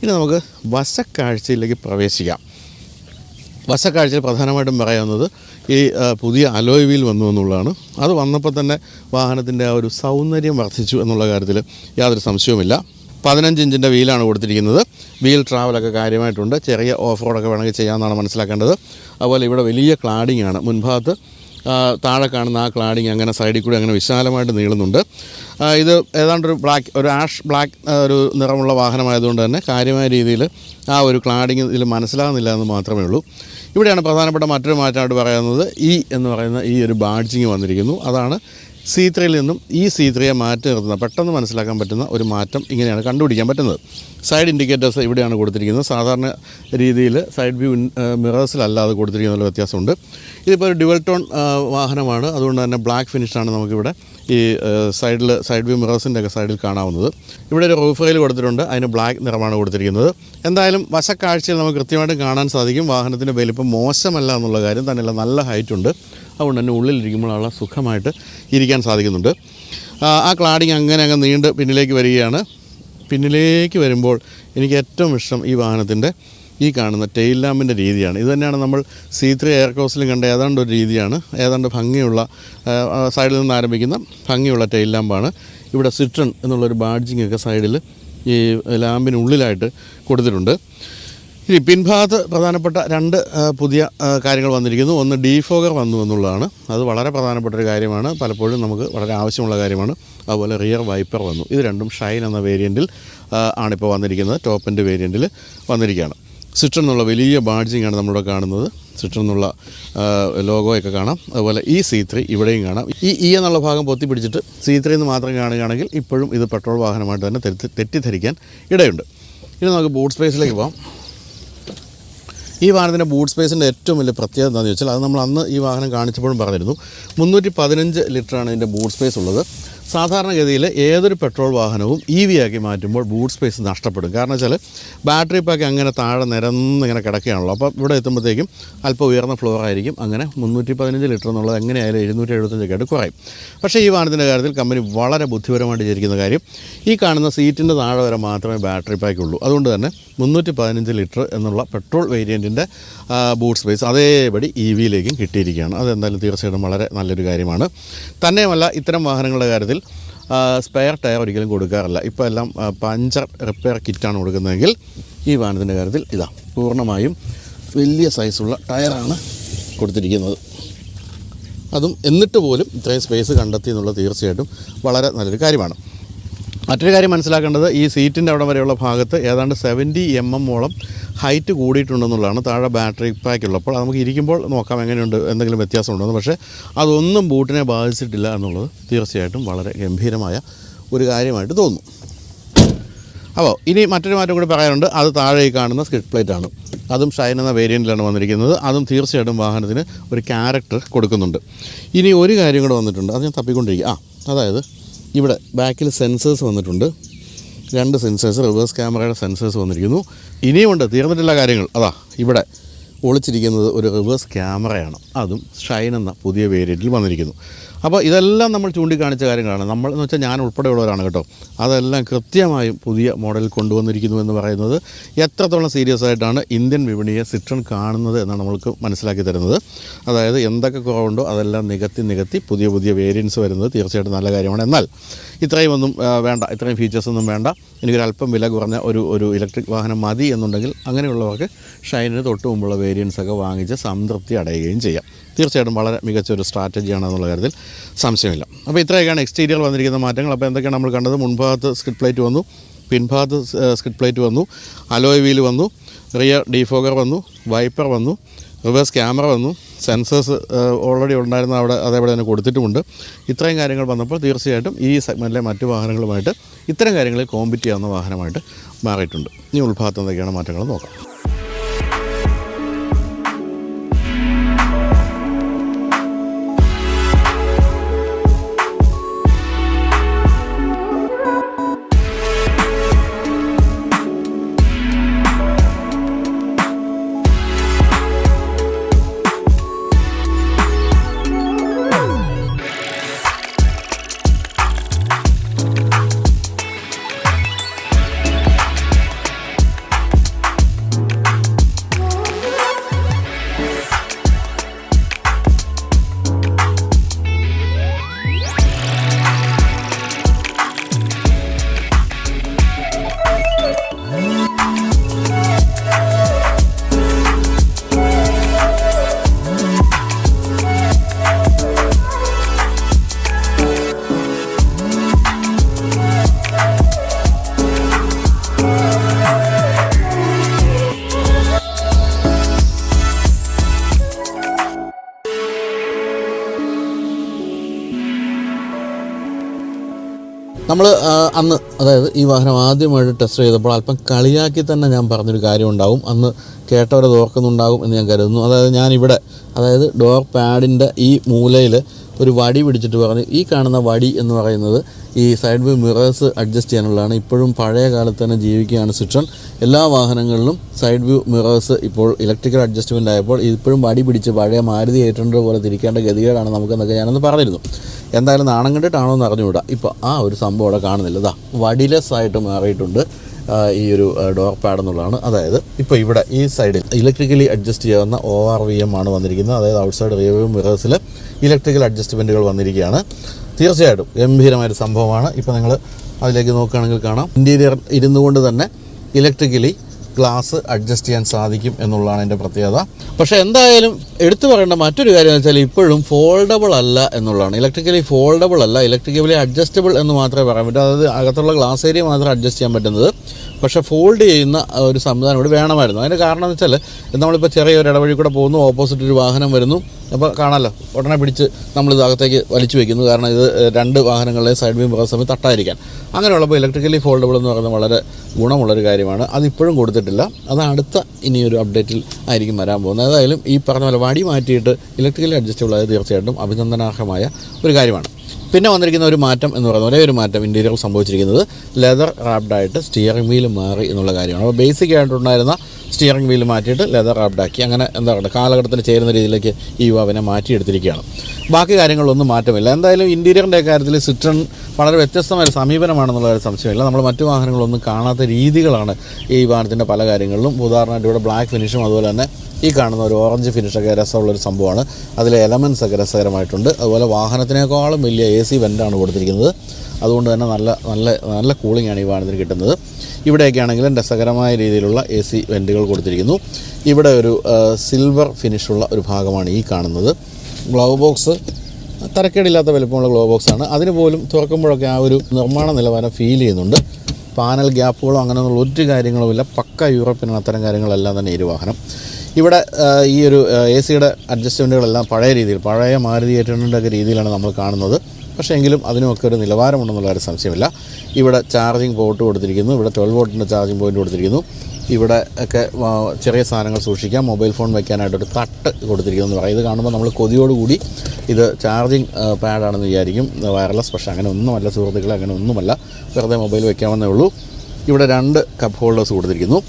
Speaker 1: ഇനി നമുക്ക് വശക്കാഴ്ചയിലേക്ക് പ്രവേശിക്കാം. വശക്കാഴ്ചയിൽ പ്രധാനമായിട്ടും പറയാവുന്നത് ഈ പുതിയ അലോയ് വീൽ വന്നു എന്നുള്ളതാണ്. അത് വന്നപ്പോൾ തന്നെ വാഹനത്തിന്റെ ആ ഒരു സൗന്ദര്യം വർദ്ധിച്ചു എന്നുള്ള കാര്യത്തിൽ യാതൊരു സംശയവുമില്ല. പതിനഞ്ച് ഇഞ്ചിന്റെ വീലാണ് കൊടുത്തിരിക്കുന്നത്. വീൽ ട്രാവലൊക്കെ കാര്യമായിട്ടുണ്ട്. ചെറിയ ഓഫ് റോഡൊക്കെ വേണമെങ്കിൽ ചെയ്യാമെന്നാണ് മനസ്സിലാക്കേണ്ടത്. അതുപോലെ ഇവിടെ വലിയ ക്ലാഡിംഗ് ആണ് മുൻഭാഗത്ത് താഴെ കാണുന്ന ആ ക്ലാഡിങ് അങ്ങനെ സൈഡിൽ കൂടി അങ്ങനെ വിശാലമായിട്ട് നീളുന്നുണ്ട്. ഇത് ഏതാണ്ട് ഒരു ബ്ലാക്ക് ഒരു ആഷ് ബ്ലാക്ക് ഒരു നിറമുള്ള വാഹനമായതുകൊണ്ട് തന്നെ കാര്യമായ രീതിയിൽ ആ ഒരു ക്ലാഡിങ് ഇതിൽ മനസ്സിലാകുന്നില്ല എന്ന് മാത്രമേ ഉള്ളൂ. ഇവിടെയാണ് പ്രധാനപ്പെട്ട മറ്റൊരു മാറ്റമായിട്ട് പറയുന്നത് ഇ എന്ന് പറയുന്ന ഈ ഒരു ബാഡ്ജിങ് വന്നിരിക്കുന്നു. അതാണ് സി ത്രീയിൽ നിന്നും ഈ സി ത്രീയെ മാറ്റി നിർത്തുന്ന പെട്ടെന്ന് മനസ്സിലാക്കാൻ പറ്റുന്ന ഒരു മാറ്റം ഇങ്ങനെയാണ് കണ്ടുപിടിക്കാൻ പറ്റുന്നത്. സൈഡ് ഇൻഡിക്കേറ്റേഴ്സ് ഇവിടെയാണ് കൊടുത്തിരിക്കുന്നത്. സാധാരണ രീതിയിൽ സൈഡ് വ്യൂ മിറേഴ്സിലല്ലാതെ കൊടുത്തിരിക്കുന്ന വ്യത്യാസമുണ്ട്. ഇതിപ്പോൾ ഒരു ഡ്യുവൽ ടോൺ വാഹനമാണ്. അതുകൊണ്ട് തന്നെ ബ്ലാക്ക് ഫിനിഷാണ് നമുക്കിവിടെ ഈ സൈഡിൽ സൈഡ് വ്യൂ മിറേഴ്സിന്റെ ഒക്കെ സൈഡിൽ കാണാവുന്നത്. ഇവിടെ ഒരു റൂഫ് റെയിൽ കൊടുത്തിട്ടുണ്ട്. അതിന് ബ്ലാക്ക് നിറമാണ് കൊടുത്തിരിക്കുന്നത്. എന്തായാലും വശക്കാഴ്ചയിൽ നമുക്ക് കൃത്യമായിട്ട് കാണാൻ സാധിക്കും. വാഹനത്തിന്റെ വലിപ്പം മോശമല്ല എന്നുള്ള കാര്യം തന്നെയല്ല. നല്ല ഹൈറ്റ് ഉണ്ട്. അതുകൊണ്ട് തന്നെ ഉള്ളിലിരിക്കുമ്പോഴുള്ള സുഖമായിട്ട് ഇരിക്കാൻ സാധിക്കുന്നുണ്ട്. ആ, ക്ലാഡിങ് അങ്ങനെ അങ്ങ് നീണ്ട് പിന്നിലേക്ക് വരികയാണ്. പിന്നിലേക്ക് വരുമ്പോൾ എനിക്ക് ഏറ്റവും ഇഷ്ടം ഈ വാഹനത്തിന്റെ ഈ കാണുന്ന ടെയിൽ ലാമ്പിന്റെ രീതിയാണ്. ഇത് തന്നെയാണ് നമ്മൾ സി ത്രീ എയർക്രോസിലും കണ്ട ഏതാണ്ട് ഒരു രീതിയാണ്. ഏതാണ്ട് ഭംഗിയുള്ള സൈഡിൽ നിന്ന് ആരംഭിക്കുന്ന ഭംഗിയുള്ള ടെയിൽ ലാമ്പാണ് ഇവിടെ സിട്രൺ എന്നുള്ളൊരു ബാഡ്ജിങ് ഒക്കെ സൈഡിൽ ഈ ലാമ്പിനുള്ളിലായിട്ട് കൊടുത്തിട്ടുണ്ട്. ഇനി പിൻഭാഗത്ത് പ്രധാനപ്പെട്ട രണ്ട് പുതിയ കാര്യങ്ങൾ വന്നിരിക്കുന്നു. ഒന്ന് ഡീഫോഗർ വന്നു എന്നുള്ളതാണ്. അത് വളരെ പ്രധാനപ്പെട്ട ഒരു കാര്യമാണ്. പലപ്പോഴും നമുക്ക് വളരെ ആവശ്യമുള്ള കാര്യമാണ്. അതുപോലെ റിയർ വൈപ്പർ വന്നു. ഇത് രണ്ടും ഷൈൻ എന്ന വേരിയന്റിൽ ആണിപ്പോൾ വന്നിരിക്കുന്നത്. ടോപ്പ് എൻഡ് വേരിയന്റിൽ വന്നിരിക്കുകയാണ്. സിട്രൺ എന്നുള്ള വലിയ ബാഡ്ജിങ് ആണ് നമ്മളിവിടെ കാണുന്നത്. സിട്രൺ എന്നുള്ള ലോഗോയൊക്കെ കാണാം. അതുപോലെ ഈ സി ത്രീ ഇവിടെയും കാണാം. ഈ ഇ എന്നുള്ള ഭാഗം പൊത്തി പിടിച്ചിട്ട് സി ത്രീ എന്ന് മാത്രം കാണുകയാണെങ്കിൽ ഇപ്പോഴും ഇത് പെട്രോൾ വാഹനമായിട്ട് തന്നെ തെറ്റി തെറ്റിദ്ധരിക്കാൻ ഇടയുണ്ട്. ഇനി നമുക്ക് ബൂട്ട് സ്പേസിലേക്ക് പോകാം ഈ വാഹനത്തിന്റെ ബൂട്ട് സ്പേസിന്റെ ഏറ്റവും വലിയ പ്രത്യേകത എന്താണെന്ന് വെച്ചാൽ അത് നമ്മൾ അന്ന് ഈ വാഹനം കാണിച്ചപ്പോഴും പറഞ്ഞിരുന്നു. മുന്നൂറ്റി പതിനഞ്ച് ലിറ്ററാണ് ഇതിന്റെ ബൂട്ട് സ്പേസ് ഉള്ളത്. സാധാരണഗതിയിൽ ഏതൊരു പെട്രോൾ വാഹനവും ഇ വി ആക്കി മാറ്റുമ്പോൾ ബൂട്ട് സ്പേസ് നഷ്ടപ്പെടും. കാരണം വെച്ചാൽ ബാറ്ററി പാക്ക് അങ്ങനെ താഴെ നിരന്ന് ഇങ്ങനെ കിടക്കുകയാണല്ലോ. അപ്പോൾ ഇവിടെ എത്തുമ്പോഴത്തേക്കും അല്പം ഉയർന്ന ഫ്ലോർ ആയിരിക്കും. അങ്ങനെ മുന്നൂറ്റി പതിനഞ്ച് ലിറ്റർ എന്നുള്ളത് എങ്ങനെയായാലും എഴുന്നൂറ്റി എഴുപത്തഞ്ചൊക്കെ ആയിട്ട് കുറയും പക്ഷേ ഈ വാഹനത്തിന്റെ കാര്യത്തിൽ കമ്പനി വളരെ ബുദ്ധിപരമായിട്ട് ചെയ്തിരിക്കുന്ന കാര്യം ഈ കാണുന്ന സീറ്റിന്റെ താഴെ വരെ മാത്രമേ ബാറ്ററി പാക്ക് ഉള്ളൂ. അതുകൊണ്ട് തന്നെ മുന്നൂറ്റി പതിനഞ്ച് ലിറ്റർ എന്നുള്ള പെട്രോൾ വേരിയന്റിന്റെ ബൂട്ട് സ്പേസ് അതേപടി ഇ വിയിലേക്കും കിട്ടിയിരിക്കുകയാണ്. അതെന്തായാലും തീർച്ചയായിട്ടും വളരെ നല്ലൊരു കാര്യമാണ്. തന്നെയുമല്ല ഇത്തരം വാഹനങ്ങളുടെ കാര്യത്തിൽ സ്പെയർ ടയർ ഒരിക്കലും കൊടുക്കാറില്ല. ഇപ്പോൾ എല്ലാം പഞ്ചർ റിപ്പയർ കിറ്റാണ് കൊടുക്കുന്നതെങ്കിൽ ഈ വാഹനത്തിന്റെ കാര്യത്തിൽ ഇതാ പൂർണമായും വലിയ സൈസുള്ള ടയറാണ് കൊടുത്തിരിക്കുന്നത്. അതും എന്നിട്ട് പോലും ഇത്രയും സ്പേസ് കണ്ടെത്തി എന്നുള്ളത് തീർച്ചയായിട്ടും വളരെ നല്ലൊരു കാര്യമാണ്. മറ്റൊരു കാര്യം മനസ്സിലാക്കേണ്ടത് ഈ സീറ്റിന്റെ അവിടെ വരെയുള്ള ഭാഗത്ത് ഏതാണ്ട് സെവന്റി എം എം ഓളം ഹൈറ്റ് കൂടിയിട്ടുണ്ടെന്നുള്ളതാണ് താഴെ ബാറ്ററി പാക്ക് ഉള്ളപ്പോൾ നമുക്ക് ഇരിക്കുമ്പോൾ നോക്കാം എങ്ങനെയുണ്ട് എന്തെങ്കിലും വ്യത്യാസം ഉണ്ടെന്ന് പക്ഷേ അതൊന്നും ബൂട്ടിനെ ബാധിച്ചിട്ടില്ല എന്നുള്ളത് തീർച്ചയായിട്ടും വളരെ ഗംഭീരമായ ഒരു കാര്യമായിട്ട് തോന്നുന്നു അപ്പോൾ ഇനി മറ്റൊരു മാറ്റം കൂടി പറയാനുണ്ട്. അത് താഴെ കാണുന്ന സ്കിഡ് പ്ലേറ്റ് ആണ്. അതും ഷൈൻ എന്ന വേരിയന്റിലാണ് വന്നിരിക്കുന്നത്. അതും തീർച്ചയായിട്ടും വാഹനത്തിന് ഒരു ക്യാരക്ടർ കൊടുക്കുന്നുണ്ട്. ഇനി ഒരു കാര്യം കൂടെ വന്നിട്ടുണ്ട്. അത് ഞാൻ തപ്പിക്കൊണ്ടിരിക്കുക ആ അതായത് ഇവിടെ ബാക്കിൽ സെൻസേഴ്സ് വന്നിട്ടുണ്ട്. രണ്ട് സെൻസേഴ്സ് റിവേഴ്സ് ക്യാമറയുടെ സെൻസേഴ്സ് വന്നിരിക്കുന്നു. ഇനിയുമുണ്ട് തീർന്നിട്ടില്ല കാര്യങ്ങൾ. അതാ ഇവിടെ ഒളിച്ചിരിക്കുന്നത് ഒരു റിവേഴ്സ് ക്യാമറയാണ് അതും ഷൈൻ എന്ന പുതിയ വേരിയന്റിൽ വന്നിരിക്കുന്നു. അപ്പോൾ ഇതെല്ലാം നമ്മൾ ചൂണ്ടിക്കാണിച്ച കാര്യങ്ങളാണ്. നമ്മൾ എന്ന് വെച്ചാൽ ഞാൻ ഉൾപ്പെടെയുള്ളവരാണ് കേട്ടോ. അതെല്ലാം കൃത്യമായും പുതിയ മോഡലിൽ കൊണ്ടുവന്നിരിക്കുന്നു എന്ന് പറയുന്നത് എത്രത്തോളം സീരിയസ് ആയിട്ടാണ് ഇന്ത്യൻ വിപണിയെ സിട്രൺ കാണുന്നത് എന്നാണ് നമ്മൾക്ക് മനസ്സിലാക്കി തരുന്നത്. അതായത് എന്തൊക്കെ കുറവുണ്ടോ അതെല്ലാം നികത്തി നികത്തി പുതിയ പുതിയ വേരിയൻസ് വരുന്നത് തീർച്ചയായിട്ടും നല്ല കാര്യമാണ്. എന്നാൽ ഇത്രയും ഒന്നും വേണ്ട. ഇത്രയും ഫീച്ചേഴ്സൊന്നും വേണ്ട. എനിക്കൊരല്പം വില കുറഞ്ഞ ഒരു ഒരു ഇലക്ട്രിക് വാഹനം മതി എന്നുണ്ടെങ്കിൽ അങ്ങനെയുള്ളവർക്ക് ഷൈനിന് തൊട്ട് മുമ്പുള്ള വേരിയൻസ് ഒക്കെ വാങ്ങിച്ച് സംതൃപ്തി അടയുകയും ചെയ്യാം. തീർച്ചയായിട്ടും വളരെ മികച്ച ഒരു സ്ട്രാറ്റജിയാണ് എന്നുള്ള കാര്യത്തിൽ സംശയമില്ല. അപ്പോൾ ഇത്രയൊക്കെയാണ് എക്സ്റ്റീരിയർ വന്നിരിക്കുന്ന മാറ്റങ്ങൾ. അപ്പോൾ എന്തൊക്കെയാണ് നമ്മൾ കണ്ടത്? മുൻഭാഗത്ത് സ്കിഡ് പ്ലേറ്റ് വന്നു. പിൻഭാഗത്ത് സ്കിഡ് പ്ലേറ്റ് വന്നു. അലോയ് വീൽ വന്നു. റിയർ ഡീഫോഗർ വന്നു. വൈപ്പർ വന്നു. റിവേഴ്സ് ക്യാമറ വന്നു. സെൻസേഴ്സ് ഓൾറെഡി ഉണ്ടായിരുന്ന അവിടെ അതേപോലെ തന്നെ കൊടുത്തിട്ടുമുണ്ട്. ഇത്രയും കാര്യങ്ങൾ വന്നപ്പോൾ തീർച്ചയായിട്ടും ഈ സെഗ്മെന്റിലെ മറ്റു വാഹനങ്ങളുമായിട്ട് ഇത്തരം കാര്യങ്ങളിൽ കോമ്പറ്റ് ചെയ്യാവുന്ന വാഹനമായിട്ട് മാറിയിട്ടുണ്ട്. ഇനി ഉൾഭാഗത്ത് എന്തൊക്കെയാണ് മാറ്റങ്ങൾ നോക്കാം. നമ്മൾ അന്ന് അതായത് ഈ വാഹനം ആദ്യമായിട്ട് ടെസ്റ്റ് ചെയ്തപ്പോൾ അല്പം കളിയാക്കി തന്നെ ഞാൻ പറഞ്ഞൊരു കാര്യം ഉണ്ടാവും അന്ന് കേട്ടവരത് ഓർക്കുന്നുണ്ടാകും എന്ന് ഞാൻ കരുതുന്നു. അതായത് ഞാനിവിടെ അതായത് ഡോർ പാഡിന്റെ ഈ മൂലയിൽ ഒരു വടി പിടിച്ചിട്ട് പറഞ്ഞു. ഈ കാണുന്ന വടി എന്ന് പറയുന്നത് ഈ സൈഡ് വ്യൂ മിറേഴ്സ് അഡ്ജസ്റ്റ് ചെയ്യാനുള്ളതാണ്. ഇപ്പോഴും പഴയ കാലത്ത് തന്നെ ജീവിക്കുകയാണ് സിട്രൺ എല്ലാ വാഹനങ്ങളിലും സൈഡ് വ്യൂ മിറേഴ്സ് ഇപ്പോൾ ഇലക്ട്രിക്കൽ അഡ്ജസ്റ്റ്മെന്റ് ആയപ്പോൾ ഇപ്പോഴും വടി പിടിച്ച് പഴയ മാരുതി എയ്റ്റ് പോലെ തിരിക്കേണ്ട ഗതികേടാണ് നമുക്കെന്നൊക്കെ ഞാനൊന്ന് പറഞ്ഞിരുന്നു. എന്തായാലും നാണം കണ്ടിട്ടാണോ എന്ന് അറിഞ്ഞുകൂടാ. ഇപ്പോൾ ആ ഒരു സംഭവം അവിടെ കാണുന്നില്ല. ഇതാ വടിലെസ് ആയിട്ട് മാറിയിട്ടുണ്ട് ഈ ഒരു ഡോർ പാഡ് എന്നുള്ളതാണ്. അതായത് ഇപ്പോൾ ഇവിടെ ഈ സൈഡിൽ ഇലക്ട്രിക്കലി അഡ്ജസ്റ്റ് ചെയ്യാവുന്ന ഒ ആർ വി എം ആണ് വന്നിരിക്കുന്നത്. അതായത് ഔട്ട്സൈഡ് റിയർ മിറേഴ്സിൽ ഇലക്ട്രിക്കൽ അഡ്ജസ്റ്റ്മെന്റുകൾ വന്നിരിക്കുകയാണ്. തീർച്ചയായിട്ടും ഗംഭീരമായൊരു സംഭവമാണ്. ഇപ്പോൾ നിങ്ങൾ അതിലേക്ക് നോക്കുകയാണെങ്കിൽ കാണാം. ഇന്റീരിയർ ഇരുന്നു കൊണ്ട് തന്നെ ഇലക്ട്രിക്കലി ഗ്ലാസ് അഡ്ജസ്റ്റ് ചെയ്യാൻ സാധിക്കും എന്നുള്ളതാണ് എന്റെ പ്രത്യേകത. പക്ഷേ എന്തായാലും എടുത്തു പറയേണ്ട മറ്റൊരു കാര്യം എന്ന് വെച്ചാൽ ഇപ്പോഴും ഫോൾഡബിൾ അല്ല എന്നുള്ളതാണ്. ഇലക്ട്രിക്കലി ഫോൾഡബിൾ അല്ല ഇലക്ട്രിക്കലി അഡ്ജസ്റ്റബിൾ എന്ന് മാത്രമേ പറയാൻ പറ്റൂ. അതായത് അകത്തുള്ള ഗ്ലാസ് ഏരിയ മാത്രം അഡ്ജസ്റ്റ് ചെയ്യാൻ പറ്റുന്നത് പക്ഷേ ഫോൾഡ് ചെയ്യുന്ന ഒരു സംവിധാനം ഇവിടെ വേണമായിരുന്നു. അതിന്റെ കാരണം എന്ന് വെച്ചാൽ നമ്മളിപ്പോൾ ചെറിയൊരു ഇടവഴി കൂടെ പോകുന്നു ഓപ്പോസിറ്റ് ഒരു വാഹനം വരുന്നു. അപ്പോൾ കാണാമല്ലോ ഉടനെ പിടിച്ച് നമ്മളിത് അകത്തേക്ക് വലിച്ചു വയ്ക്കുന്നു കാരണം ഇത് രണ്ട് വാഹനങ്ങളെ സൈഡ് വ്യൂ പോകുന്ന സമയത്ത് തട്ടായിരിക്കാൻ. അങ്ങനെയുള്ളപ്പോൾ ഇലക്ട്രിക്കലി ഫോൾഡബിൾ എന്ന് പറയുന്നത് വളരെ ഗുണമുള്ളൊരു കാര്യമാണ്. അതിപ്പോഴും കൊടുത്തിട്ടില്ല. അത് അടുത്ത ഇനിയൊരു അപ്ഡേറ്റിൽ ആയിരിക്കും വരാൻ പോകുന്നത്. ഏതായാലും ഈ പറഞ്ഞ പോലെ വടി മാറ്റിയിട്ട് ഇലക്ട്രിക്കലി അഡ്ജസ്റ്റബിൾ ആയത് തീർച്ചയായിട്ടും അഭിനന്ദനാർഹമായ ഒരു കാര്യമാണ്. പിന്നെ വന്നിരിക്കുന്ന ഒരു മാറ്റം എന്ന് പറയുന്നത് ഒരേ ഒരു മാറ്റം ഇന്റീരിയർ സംഭവിച്ചിരിക്കുന്നത് ലെതർ റാപ്ഡായിട്ട് സ്റ്റിയറിംഗ് വീൽ മാറി എന്നുള്ള കാര്യമാണ്. അപ്പോൾ ബേസിക് ആയിട്ടുണ്ടായിരുന്ന സ്റ്റിയറിംഗ് വീൽ മാറ്റിയിട്ട് ലെതർ റാപ്ഡാക്കി അങ്ങനെ എന്താ പറയുക കാലഘട്ടത്തിന് ചേരുന്ന രീതിയിലേക്ക് ഈ യുവാവിനെ മാറ്റിയെടുത്തിരിക്കുകയാണ്. ബാക്കി കാര്യങ്ങളൊന്നും മാറ്റമില്ല. എന്തായാലും ഇന്റീരിയറിന്റെ കാര്യത്തിൽ സിട്രൺ വളരെ വ്യത്യസ്തമായ സമീപനമാണെന്നുള്ള ഒരു സംശയമില്ല. നമ്മൾ മറ്റു വാഹനങ്ങളൊന്നും കാണാത്ത രീതികളാണ് ഈ വാഹനത്തിന്റെ പല കാര്യങ്ങളിലും. ഉദാഹരണമായിട്ട് ഇവിടെ ബ്ലാക്ക് ഫിനിഷും അതുപോലെ തന്നെ ഈ കാണുന്ന ഒരു ഓറഞ്ച് ഫിനിഷൊക്കെ രസമുള്ളൊരു സംഭവമാണ്. അതിലെ എലമെൻസ് ഒക്കെ രസകരമായിട്ടുണ്ട്. അതുപോലെ വാഹനത്തിനേക്കാളും വലിയ എ സി വെന്റാണ് കൊടുത്തിരിക്കുന്നത്. അതുകൊണ്ട് തന്നെ നല്ല നല്ല നല്ല കൂളിംഗ് ആണ് ഈ വാഹനത്തിന് കിട്ടുന്നത്. ഇവിടെയൊക്കെ ആണെങ്കിലും രസകരമായ രീതിയിലുള്ള എ സി വെന്റുകൾ കൊടുത്തിരിക്കുന്നു. ഇവിടെ ഒരു സിൽവർ ഫിനിഷുള്ള ഒരു ഭാഗമാണ് ഈ കാണുന്നത്. ഗ്ലൗ ബോക്സ് തരക്കേടില്ലാത്ത വലുപ്പമുള്ള ഗ്ലോ ബോക്സ് ആണ്. അതിന് പോലും തുറക്കുമ്പോഴൊക്കെ ആ ഒരു നിർമ്മാണ നിലവാരം ഫീൽ ചെയ്യുന്നുണ്ട്. പാനൽ ഗ്യാപ്പുകളോ അങ്ങനെയുള്ള ഒരു കാര്യങ്ങളുമില്ല. പക്ക യൂറോപ്പിനാണ് അത്തരം കാര്യങ്ങളെല്ലാം തന്നെ ഈ ഒരു വാഹനം. ഇവിടെ ഈ ഒരു എ സിയുടെ അഡ്ജസ്റ്റ്മെന്റുകളെല്ലാം പഴയ രീതിയിൽ പഴയ മാരുതി ഒക്കെ രീതിയിലാണ് നമ്മൾ കാണുന്നത്. പക്ഷേ എങ്കിലും അതിനുമൊക്കെ ഒരു നിലവാരമുണ്ടെന്നുള്ള ഒരു സംശയമില്ല. ഇവിടെ ചാർജിങ് പോർട്ട് കൊടുത്തിരിക്കുന്നു. ഇവിടെ ട്വൽവ് വോട്ടിന്റെ ചാർജിങ് പോയിന്റ് കൊടുത്തിരിക്കുന്നു. ഇവിടെ ഒക്കെ ചെറിയ സാധനങ്ങൾ സൂക്ഷിക്കാം. മൊബൈൽ ഫോൺ വെക്കാനായിട്ടൊരു തട്ട് കൊടുത്തിരിക്കുന്നു എന്ന് പറയും ഇത് കാണുമ്പോൾ നമ്മൾ കൊതിയോടുകൂടി ഇത് ചാർജിങ് പാഡാണെന്ന് വിചാരിക്കും. വയർലെസ് പക്ഷേ അങ്ങനെ ഒന്നുമല്ല സുഹൃത്തുക്കളെ അങ്ങനെ ഒന്നുമല്ല. വെറുതെ മൊബൈൽ വെക്കാമെന്നേ ഉള്ളൂ. ഇവിടെ രണ്ട് കപ്പ് ഹോൾഡേഴ്സ് കൊടുത്തിരിക്കുന്നു.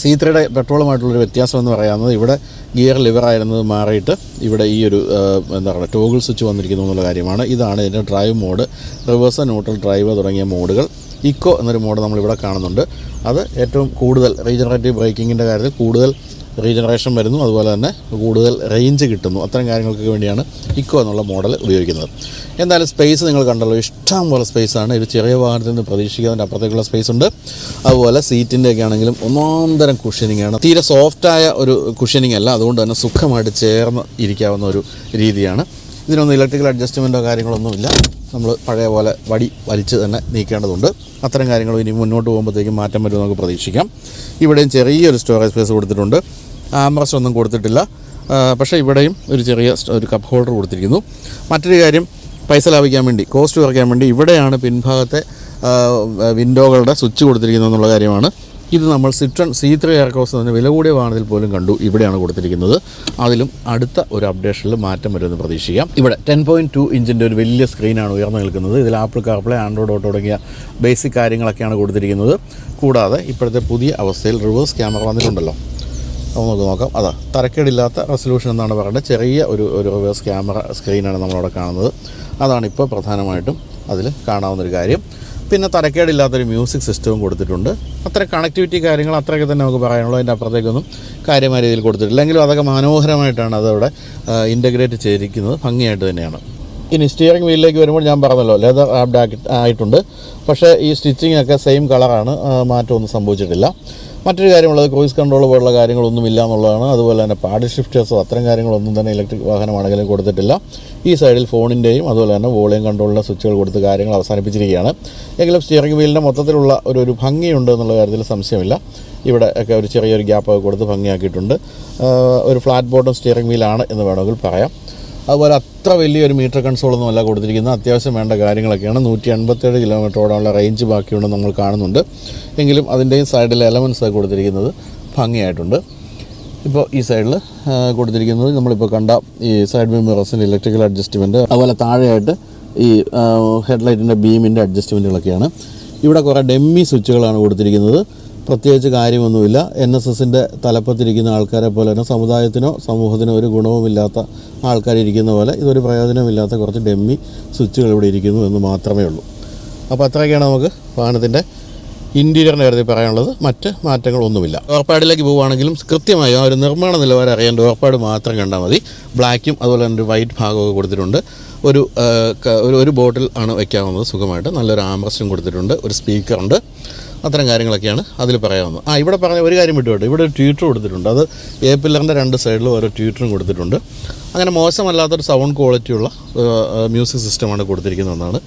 Speaker 1: സി ത്രീയുടെ പെട്രോളുമായിട്ടുള്ളൊരു വ്യത്യാസം എന്ന് പറയുന്നത് ഇവിടെ ഗിയർ ലിവറായിരുന്നത് മാറിയിട്ട് ഇവിടെ ഈ ഒരു എന്താ പറയുക ടോഗിൾ സ്വിച്ച് വന്നിരിക്കുന്നു എന്നുള്ള കാര്യമാണ്. ഇതാണ് ഇതിന്റെ drive mode. Reverse neutral drive തുടങ്ങിയ മോഡുകൾ. ഇക്കോ എന്നൊരു മോഡ് നമ്മളിവിടെ കാണുന്നുണ്ട്. അത് ഏറ്റവും കൂടുതൽ റീജനറേറ്റീവ് ബ്രേക്കിങ്ങിന്റെ കാര്യത്തിൽ കൂടുതൽ റീജനറേഷൻ വരുന്നു. അതുപോലെ തന്നെ കൂടുതൽ റേഞ്ച് കിട്ടുന്നു. അത്തരം കാര്യങ്ങൾക്ക് വേണ്ടിയാണ് ഇക്കോ എന്നുള്ള മോഡൽ ഉപയോഗിക്കുന്നത്. എന്തായാലും സ്പേസ് നിങ്ങൾ കണ്ടല്ലോ. ഇഷ്ടം പോലെ സ്പേസാണ് ഒരു ചെറിയ വാഹനത്തിൽ നിന്ന് പ്രതീക്ഷിക്കുന്നതിന്റെ അപ്പുറത്തേക്കുള്ള സ്പേസ് ഉണ്ട്. അതുപോലെ സീറ്റിന്റെ ഒക്കെ ആണെങ്കിലും ഒന്നാന്തരം തരം കുഷനിങ് ആണ്. തീരെ സോഫ്റ്റായ ഒരു കുഷനിങ് അല്ല. അതുകൊണ്ട് തന്നെ സുഖമായിട്ട് ചേർന്ന് ഇരിക്കാവുന്ന ഒരു രീതിയാണ്. ഇതിനൊന്നും ഇലക്ട്രിക്കൽ അഡ്ജസ്റ്റ്മെന്റോ കാര്യങ്ങളൊന്നുമില്ല നമ്മൾ പഴയ പോലെ വടി വലിച്ച് തന്നെ നീക്കേണ്ടതുണ്ട്. അത്തരം കാര്യങ്ങൾ ഇനി മുന്നോട്ട് പോകുമ്പോഴത്തേക്കും മാറ്റം വരും നമുക്ക് പ്രതീക്ഷിക്കാം. ഇവിടെയും ചെറിയൊരു സ്റ്റോറേജ് സ്പേസ് കൊടുത്തിട്ടുണ്ട്. ആംബ്രസ്റ്റ് ഒന്നും കൊടുത്തിട്ടില്ല. പക്ഷേ ഇവിടെയും ഒരു ചെറിയ ഒരു കപ്പ് ഹോൾഡർ കൊടുത്തിരിക്കുന്നു. മറ്റൊരു കാര്യം പൈസ ലാഭിക്കാൻ വേണ്ടി കോസ്റ്റ് കുറയ്ക്കാൻ വേണ്ടി ഇവിടെയാണ് പിൻഭാഗത്തെ വിൻഡോകളുടെ സ്വിച്ച് കൊടുത്തിരിക്കുന്നത് എന്നുള്ള കാര്യമാണ്. ഇത് നമ്മൾ സിട്രൺ സി ത്രീ എയർക്രോസ് തന്നെ വില കൂടിയ വാഹനത്തിൽ പോലും കണ്ടു. ഇവിടെയാണ് കൊടുത്തിരിക്കുന്നത്. അതിലും അടുത്ത ഒരു അപ്ഡേഷനിൽ മാറ്റം വരുമെന്ന് പ്രതീക്ഷിക്കാം. ഇവിടെ ടെൻ പോയിന്റ് ടു ഇഞ്ചിന്റെ ഒരു വലിയ സ്ക്രീനാണ് ഉയർന്നു നിൽക്കുന്നത്. ഇതിൽ ആപ്പിൾ കാർപ്ലേ ആൻഡ്രോയിഡ് ഓട്ടോ തുടങ്ങിയ ബേസിക് കാര്യങ്ങളൊക്കെയാണ് കൊടുത്തിരിക്കുന്നത്. കൂടാതെ ഇപ്പോഴത്തെ പുതിയ അവസ്ഥയിൽ റിവേഴ്സ് ക്യാമറ വന്നിട്ടുണ്ടല്ലോ. നമുക്ക് നോക്കാം. അതാ തരക്കേടില്ലാത്ത റെസൊല്യൂഷൻ എന്നാണ് പറയുന്നത്. ചെറിയ ഒരു ഒരു റിവേഴ്സ് ക്യാമറ സ്ക്രീനാണ് നമ്മളവിടെ കാണുന്നത്. അതാണ് ഇപ്പോൾ പ്രധാനമായിട്ടും അതിൽ കാണാവുന്നൊരു കാര്യം. പിന്നെ തരക്കേടില്ലാത്തൊരു മ്യൂസിക് സിസ്റ്റവും കൊടുത്തിട്ടുണ്ട്. അത്ര കണക്ടിവിറ്റി കാര്യങ്ങൾ അത്രയൊക്കെ തന്നെ നമുക്ക് പറയാനുള്ളൂ. അതിന്റെ അപ്പുറത്തേക്കൊന്നും കാര്യമായ രീതിയിൽ കൊടുത്തിട്ടില്ല. എങ്കിലും അതൊക്കെ മനോഹരമായിട്ടാണ് അതവിടെ ഇന്റഗ്രേറ്റ് ചെയ്തിരിക്കുന്നത്. ഭംഗിയായിട്ട് തന്നെയാണ്. ഇനി സ്റ്റിയറിംഗ് വീലിലേക്ക് വരുമ്പോൾ ഞാൻ പറഞ്ഞല്ലോ ലെതർ ആപ്ഡ് ആയിട്ടുണ്ട്. പക്ഷേ ഈ സ്റ്റിച്ചിങ് ഒക്കെ സെയിം കളറാണ് മാറ്റമൊന്നും സംഭവിച്ചിട്ടില്ല. മറ്റൊരു കാര്യമുള്ളത് ക്രൂയിസ് കൺട്രോൾ പോലുള്ള കാര്യങ്ങളൊന്നും ഇല്ല എന്നുള്ളതാണ്. അതുപോലെ തന്നെ പാഡ് ഷിഫ്റ്റേഴ്സോ അത്തരം കാര്യങ്ങളൊന്നും തന്നെ ഇലക്ട്രിക് വാഹനമാണെങ്കിലും കൊടുത്തിട്ടില്ല. ഈ സൈഡിൽ ഫോണിന്റെയും അതുപോലെ തന്നെ വോളിയം കൺട്രോളിന്റെ സ്വിച്ചുകൾ കൊടുത്ത് കാര്യങ്ങൾ അവസാനിപ്പിച്ചിരിക്കുകയാണ്. എങ്കിലും സ്റ്റിയറിംഗ് വീലിന്റെ മൊത്തത്തിലുള്ള ഒരു ഒരു ഭംഗിയുണ്ട് എന്നുള്ള കാര്യത്തിൽ സംശയമില്ല. ഇവിടെ ഒക്കെ ഒരു ചെറിയൊരു ഗ്യാപ്പ് കൊടുത്ത് ഭംഗിയാക്കിയിട്ടുണ്ട്. ഒരു ഫ്ലാറ്റ് ബോട്ടം സ്റ്റിയറിംഗ് വീലാണ് എന്ന് വേണമെങ്കിൽ പറയാം. അതുപോലെ അത്ര വലിയൊരു മീറ്റർ കൺസോളൊന്നും അല്ല കൊടുത്തിരിക്കുന്നത്. അത്യാവശ്യം വേണ്ട കാര്യങ്ങളൊക്കെയാണ്. നൂറ്റി എൺപത്തേഴ് കിലോമീറ്ററോടുള്ള റേഞ്ച് ബാക്കിയുണ്ടെന്ന് നമ്മൾ കാണുന്നുണ്ട്. എങ്കിലും അതിന്റെയും സൈഡിൽ എലമെൻസ് കൊടുത്തിരിക്കുന്നത്. ഭംഗിയായിട്ടുണ്ട്. ഇപ്പോൾ ഈ സൈഡിൽ കൊടുത്തിരിക്കുന്നത് നമ്മളിപ്പോൾ കണ്ട ഈ സൈഡ് ബീം ഇലക്ട്രിക്കൽ അഡ്ജസ്റ്റ്മെന്റ് അതുപോലെ താഴെയായിട്ട് ഈ ഹെഡ്ലൈറ്റിന്റെ ബീമിന്റെ അഡ്ജസ്റ്റ്മെന്റുകളൊക്കെയാണ് ഇവിടെ കുറേ ഡെമ്മി സ്വിച്ചുകളാണ് കൊടുത്തിരിക്കുന്നത്. പ്രത്യേകിച്ച് കാര്യമൊന്നുമില്ല. എൻ എസ് എസിന്റെ തലപ്പത്തിരിക്കുന്ന ആൾക്കാരെ പോലെ തന്നെ സമുദായത്തിനോ സമൂഹത്തിനോ ഒരു ഗുണവുമില്ലാത്ത ആൾക്കാരിരിക്കുന്ന പോലെ ഇതൊരു പ്രയോജനമില്ലാത്ത കുറച്ച് ഡെമ്മി സ്വിച്ചുകൾ ഇവിടെ ഇരിക്കുന്നു എന്ന് മാത്രമേ ഉള്ളൂ. അപ്പോൾ അത്രയൊക്കെയാണ് നമുക്ക് വാഹനത്തിന്റെ ഇന്റീരിയറിന്റെ കാര്യത്തിൽ പറയാനുള്ളത്. മറ്റ് മാറ്റങ്ങളൊന്നുമില്ല. ഡോർപാഡിലേക്ക് പോവുകയാണെങ്കിലും കൃത്യമായി ആ ഒരു നിർമ്മാണ നിലവാരം അറിയാൻ ഡോർപാഡ് മാത്രം കണ്ടാൽ മതി. ബ്ലാക്കും അതുപോലെ തന്നെ ഒരു വൈറ്റ് ഭാഗമൊക്കെ കൊടുത്തിട്ടുണ്ട്. ഒരു ഒരു ഒരു ബോട്ടിൽ ആണ് വയ്ക്കാവുന്നത് സുഖമായിട്ട്. നല്ലൊരു ആംബ്രസ്റ്റും കൊടുത്തിട്ടുണ്ട്. ഒരു സ്പീക്കറുണ്ട് അത്തരം കാര്യങ്ങളൊക്കെയാണ് അതിൽ പറയാവുന്നത്. ആ ഇവിടെ പറഞ്ഞ ഒരു കാര്യം വിട്ടുപോട്ടെ ഇവിടെ ഒരു കൊടുത്തിട്ടുണ്ട്. അത് എ പില്ലറിന്റെ രണ്ട് സൈഡിലും ഓരോ ട്വീറ്ററും കൊടുത്തിട്ടുണ്ട്. അങ്ങനെ മോശമല്ലാത്തൊരു സൗണ്ട് ക്വാളിറ്റിയുള്ള മ്യൂസിക് സിസ്റ്റമാണ് കൊടുത്തിരിക്കുന്നതെന്നാണ്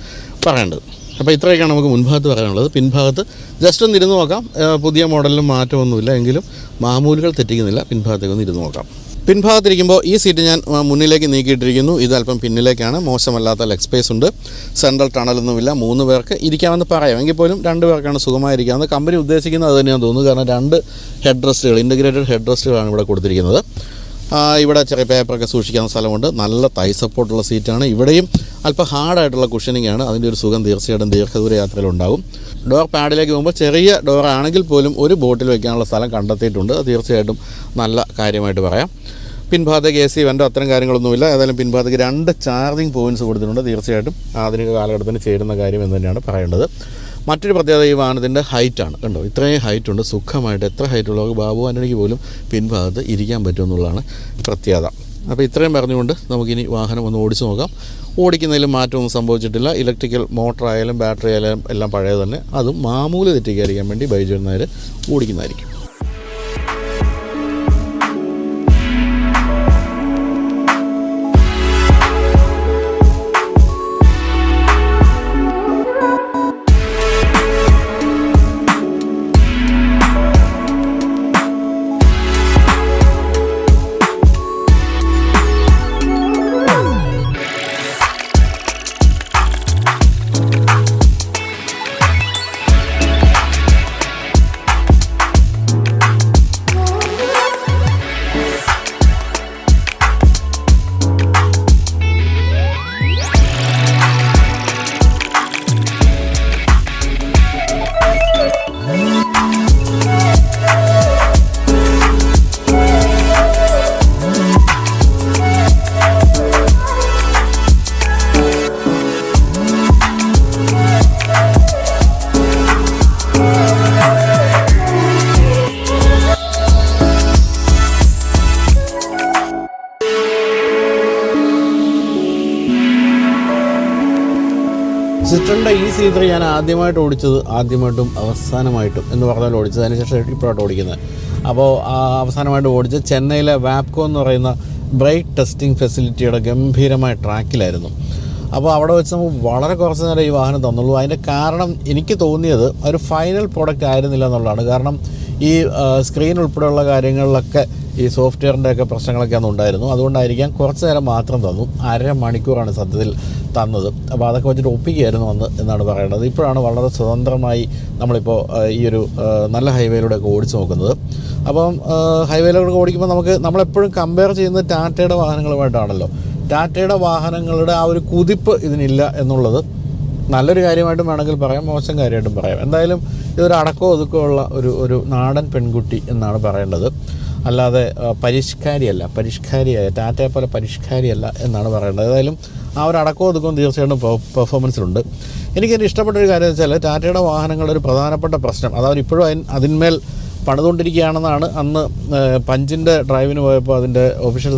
Speaker 1: പറയേണ്ടത്. അപ്പോൾ ഇത്രയൊക്കെയാണ് നമുക്ക് മുൻഭാഗത്ത് പറയാനുള്ളത്. പിൻഭാഗത്ത് ജസ്റ്റ് ഒന്ന് ഇരുന്ന് നോക്കാം. പുതിയ മോഡലിലും മാറ്റമൊന്നുമില്ല. എങ്കിലും മാമൂലുകൾ തെറ്റിക്കുന്നില്ല. പിൻഭാഗത്തേക്ക് ഒന്ന് ഇരുന്ന് നോക്കാം. പിൻഭാഗത്തിരിക്കുമ്പോൾ ഈ സീറ്റ് ഞാൻ മുന്നിലേക്ക് നീക്കിയിട്ടിരിക്കുന്നു. ഇത് അല്പം പിന്നിലേക്കാണ്. മോശമല്ലാത്ത ലെഗ് സ്പേസ് ഉണ്ട്. സെൻട്രൽ ടണലൊന്നുമില്ല മൂന്ന് പേർക്ക് ഇരിക്കാമെന്ന് പറയാം. എങ്കിൽ പോലും രണ്ട് പേർക്കാണ് സുഖമായിരിക്കാവുന്നത്. കമ്പനി ഉദ്ദേശിക്കുന്നത് അത് തന്നെയാണെന്ന് തോന്നുന്നു. കാരണം രണ്ട് ഹെഡ് റെസ്റ്റുകൾ ഇന്റഗ്രേറ്റഡ് ഹെഡ് റെസ്റ്റുകളാണ് ഇവിടെ കൊടുത്തിരിക്കുന്നത്. ഇവിടെ ചെറിയ പേപ്പറൊക്കെ സൂക്ഷിക്കാവുന്ന സ്ഥലമുണ്ട്. നല്ല തൈ സപ്പോർട്ടുള്ള സീറ്റാണ് ഇവിടെയും അല്പം ഹാർഡായിട്ടുള്ള കുഷനിങ് ആണ്. അതിന്റെ ഒരു സുഖം തീർച്ചയായിട്ടും ദീർഘദൂര യാത്രയിലുണ്ടാകും ഡോർ പാഡിലേക്ക് പോകുമ്പോൾ ചെറിയ ഡോറാണെങ്കിൽ പോലും ഒരു ബോട്ടിൽ വയ്ക്കാനുള്ള സ്ഥലം കണ്ടെത്തിയിട്ടുണ്ട്. തീർച്ചയായിട്ടും നല്ല കാര്യമായിട്ട് പറയാം. പിൻഭാഗത്തേക്ക് എ സി വെന്റോ അത്തരം കാര്യങ്ങളൊന്നുമില്ല. ഏതായാലും പിൻഭാഗത്തേക്ക് രണ്ട് ചാർജിങ് പോയിന്റ്സ് കൊടുത്തിട്ടുണ്ട്. തീർച്ചയായിട്ടും ആധുനിക കാലഘട്ടത്തിന് ചേരുന്ന കാര്യം എന്ന് തന്നെയാണ് പറയേണ്ടത്. മറ്റൊരു പ്രത്യേകത ഈ വാഹനത്തിന്റെ ഹൈറ്റാണ് കണ്ടോ ഇത്രയും ഹൈറ്റ് ഉണ്ട്. സുഖമായിട്ട് എത്ര ഹൈറ്റ് ഉള്ളവർക്ക് ബാബു ആന്റണിക്ക് പോലും പിൻഭാഗത്ത് ഇരിക്കാൻ പറ്റുമെന്നുള്ളതാണ് പ്രത്യേകത. അപ്പോൾ ഇത്രയും പറഞ്ഞുകൊണ്ട് നമുക്കിനി വാഹനം ഒന്ന് ഓടിച്ചു നോക്കാം. ഓടിക്കുന്നതിലും മാറ്റമൊന്നും സംഭവിച്ചിട്ടില്ല. ഇലക്ട്രിക്കൽ മോട്ടർ ആയാലും ബാറ്ററി ആയാലും എല്ലാം പഴയത് തന്നെ അതും മാമൂൽ തെറ്റിക്കാതിരിക്കാൻ വേണ്ടി ബൈജു ഓടിക്കുന്നതായിരിക്കും. സി ത്രീ ഞാൻ ആദ്യമായിട്ട് ഓടിച്ചത് ആദ്യമായിട്ടും അവസാനമായിട്ടും എന്ന് പറഞ്ഞാൽ ഓടിച്ചത് അതിനുശേഷം ഇപ്പോഴാണ് ഓടിക്കുന്നത്. അപ്പോൾ അവസാനമായിട്ട് ഓടിച്ചത് ചെന്നൈയിലെ വാപ്കോ എന്ന് പറയുന്ന ബ്രേക്ക് ടെസ്റ്റിംഗ് ഫെസിലിറ്റിയുടെ ഗംഭീരമായ ട്രാക്കിലായിരുന്നു. അപ്പോൾ അവിടെ വെച്ച് നമുക്ക് വളരെ കുറച്ച് നേരം ഈ വാഹനം തന്നുള്ളൂ. അതിന്റെ കാരണം എനിക്ക് തോന്നിയത് ഒരു ഫൈനൽ പ്രോഡക്റ്റ് ആയിരുന്നില്ല എന്നുള്ളതാണ്. കാരണം ഈ സ്ക്രീൻ ഉൾപ്പെടെയുള്ള കാര്യങ്ങളിലൊക്കെ ഈ സോഫ്റ്റ്വെയറിന്റെ ഒക്കെ പ്രശ്നങ്ങളൊക്കെ അന്ന് ഉണ്ടായിരുന്നു. അതുകൊണ്ടായിരിക്കാം കുറച്ച് നേരം മാത്രം തന്നു. അര മണിക്കൂറാണ് സത്യത്തിൽ തന്നത്. അപ്പോൾ അതൊക്കെ വെച്ചിട്ട് ഒപ്പിക്കുകയായിരുന്നു അന്ന് എന്നാണ് പറയുന്നത് ഇപ്പോഴാണ് വളരെ സ്വതന്ത്രമായി നമ്മളിപ്പോൾ ഈ ഒരു നല്ല ഹൈവേയിലൂടെയൊക്കെ ഓടിച്ച് നോക്കുന്നത്. അപ്പം ഹൈവേയിലൂടെ ഓടിക്കുമ്പോൾ നമുക്ക് നമ്മളെപ്പോഴും കമ്പയർ ചെയ്യുന്നത് ടാറ്റയുടെ വാഹനങ്ങളുമായിട്ടാണല്ലോ. ടാറ്റയുടെ വാഹനങ്ങളുടെ ആ ഒരു കുതിപ്പ് ഇതിനില്ല എന്നുള്ളത് നല്ലൊരു കാര്യമായിട്ടും വേണമെങ്കിൽ പറയാം മോശം കാര്യമായിട്ടും പറയാം. എന്തായാലും ഇതൊരു അടക്കോ ഒതുക്കോ ഉള്ള ഒരു ഒരു നാടൻ പെൺകുട്ടി എന്നാണ് പറയേണ്ടത്. അല്ലാതെ പരിഷ്കാരിയല്ല പരിഷ്കാരിയായ ടാറ്റയെ പോലെ പരിഷ്കാരിയല്ല എന്നാണ് പറയേണ്ടത്. ഏതായാലും ആ ഒരു അടക്കവും ഒതുക്കവും തീർച്ചയായിട്ടും പെർഫോമൻസിലുണ്ട് എനിക്കെന്റെ ഇഷ്ടപ്പെട്ട ഒരു കാര്യം വെച്ചാൽ ടാറ്റയുടെ വാഹനങ്ങളുടെ ഒരു പ്രധാനപ്പെട്ട പ്രശ്നം. അത് അവരിപ്പോഴും അതിന്മേൽ പണിതുകൊണ്ടിരിക്കുകയാണെന്നാണ് അന്ന് പഞ്ചിന്റെ ഡ്രൈവിന് പോയപ്പോൾ അതിന്റെ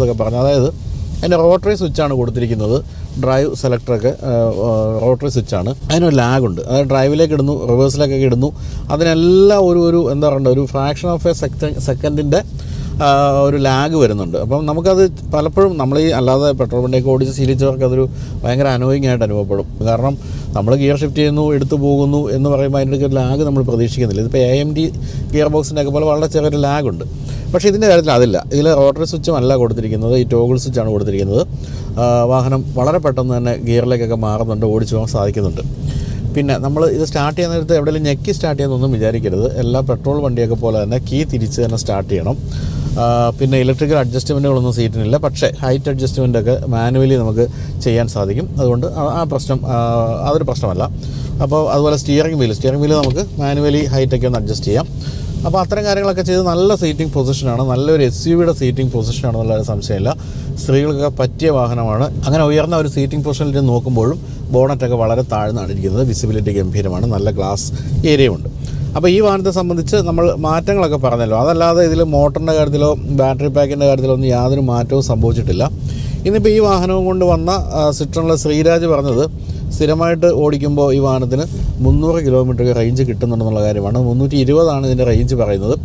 Speaker 1: ഒക്കെ പറഞ്ഞത്. അതായത് അതിന്റെ റോട്ടറി സ്വിച്ചാണ് കൊടുത്തിരിക്കുന്നത്. ഡ്രൈവ് സെലക്ടറൊക്കെ റോട്ടറി സ്വിച്ചാണ് അതിനൊരു ലാഗുണ്ട് അതായത് ഡ്രൈവിലേക്ക് ഇടുന്നു റിവേഴ്സിലേക്കൊക്കെ ഇടുന്നു. അതിനെല്ലാം ഒരു ഒരു എന്താ പറയണ്ട ഒരു ഫ്രാക്ഷൻ ഓഫ് എ സെക്കൻഡ് സെക്കൻഡിന്റെ ഒരു ലാഗ് വരുന്നുണ്ട്. അപ്പം നമുക്കത് പലപ്പോഴും നമ്മൾ ഈ അല്ലാതെ പെട്രോൾ വണ്ടിയൊക്കെ ഓടിച്ച് ശീലിച്ചവർക്ക് അതൊരു ഭയങ്കര അനോയിങ് ആയിട്ട് അനുഭവപ്പെടും. കാരണം നമ്മൾ ഗിയർ ഷിഫ്റ്റ് ചെയ്യുന്നു എടുത്തു പോകുന്നു എന്ന് പറയുമ്പോൾ അതിന്റെ ഒരു ലാഗ് നമ്മൾ പ്രതീക്ഷിക്കുന്നില്ല. ഇതിപ്പോൾ എ എം ഡി ഗിയർ ബോക്സിന്റെ ഒക്കെ പോലെ വളരെ ചെറിയൊരു ലാഗുണ്ട് പക്ഷേ ഇതിന്റെ കാര്യത്തിൽ അതില്ല. ഇതിൽ റോട്ടറി സ്വിച്ചും അല്ല കൊടുത്തിരിക്കുന്നത്. ഈ ടോഗിൾ സ്വിച്ചാണ് കൊടുത്തിരിക്കുന്നത്. വാഹനം വളരെ പെട്ടെന്ന് തന്നെ ഗിയറിലേക്കൊക്കെ മാറുന്നുണ്ട് ഓടിച്ചു പോകാൻ സാധിക്കുന്നുണ്ട്. പിന്നെ നമ്മൾ ഇത് സ്റ്റാർട്ട് ചെയ്യുന്ന നേരത്ത് എവിടെയെങ്കിലും ഞെക്കി സ്റ്റാർട്ട് ചെയ്യുന്നൊന്നും വിചാരിക്കരുത്. എല്ലാ പെട്രോൾ വണ്ടിയൊക്കെ പോലെ തന്നെ കീ തിരിച്ച് തന്നെ സ്റ്റാർട്ട് ചെയ്യണം. പിന്നെ ഇലക്ട്രിക്കൽ അഡ്ജസ്റ്റ്മെന്റുകളൊന്നും സീറ്റിനില്ല പക്ഷേ ഹൈറ്റ് അഡ്ജസ്റ്റ്മെന്റൊക്കെ മാനുവലി നമുക്ക് ചെയ്യാൻ സാധിക്കും. അതുകൊണ്ട് ആ- പ്രശ്നം അതൊരു പ്രശ്നമല്ല. അപ്പോൾ അതുപോലെ സ്റ്റിയറിംഗ് വീൽ സ്റ്റിയറിംഗ് വീൽ നമുക്ക് മാനുവലി ഹൈറ്റൊക്കെ ഒന്ന് അഡ്ജസ്റ്റ് ചെയ്യാം. അപ്പോൾ അത്തരം കാര്യങ്ങളൊക്കെ ചെയ്ത് നല്ല സീറ്റിംഗ് പൊസിഷനാണ് നല്ലൊരു എസ് യു വിയുടെ സീറ്റിംഗ് പൊസിഷനാണെന്നുള്ള ഒരു സംശയമില്ല. സ്ത്രീകൾക്കൊക്കെ പറ്റിയ വാഹനമാണ്. അങ്ങനെ ഉയർന്ന ഒരു സീറ്റിംഗ് പൊസിഷനിൽ നോക്കുമ്പോഴും ബോണറ്റൊക്കെ വളരെ താഴ്ന്നാണ് ഇരിക്കുന്നത്. വിസിബിലിറ്റി ഗംഭീരമാണ്. നല്ല ഗ്ലാസ് ഏരിയയുണ്ട് അപ്പോൾ ഈ വാഹനത്തെ സംബന്ധിച്ച് നമ്മൾ മാറ്റങ്ങളൊക്കെ പറഞ്ഞല്ലോ. അതല്ലാതെ ഇതിൽ മോട്ടറിന്റെ കാര്യത്തിലോ ബാറ്ററി പാക്കിന്റെ കാര്യത്തിലോ ഒന്നും യാതൊരു മാറ്റവും സംഭവിച്ചിട്ടില്ല. ഇന്നിപ്പോൾ ഈ വാഹനവും കൊണ്ട് വന്ന സിട്രണിലെ ശ്രീരാജ് പറഞ്ഞത് സ്ഥിരമായിട്ട് ഓടിക്കുമ്പോൾ ഈ വാഹനത്തിന് മുന്നൂറ് കിലോമീറ്റർ റേഞ്ച് കിട്ടുന്നുണ്ടെന്നുള്ള കാര്യമാണ്. മുന്നൂറ്റി ഇരുപതാണ് ഇതിന്റെ റേഞ്ച് പറയുന്നത്.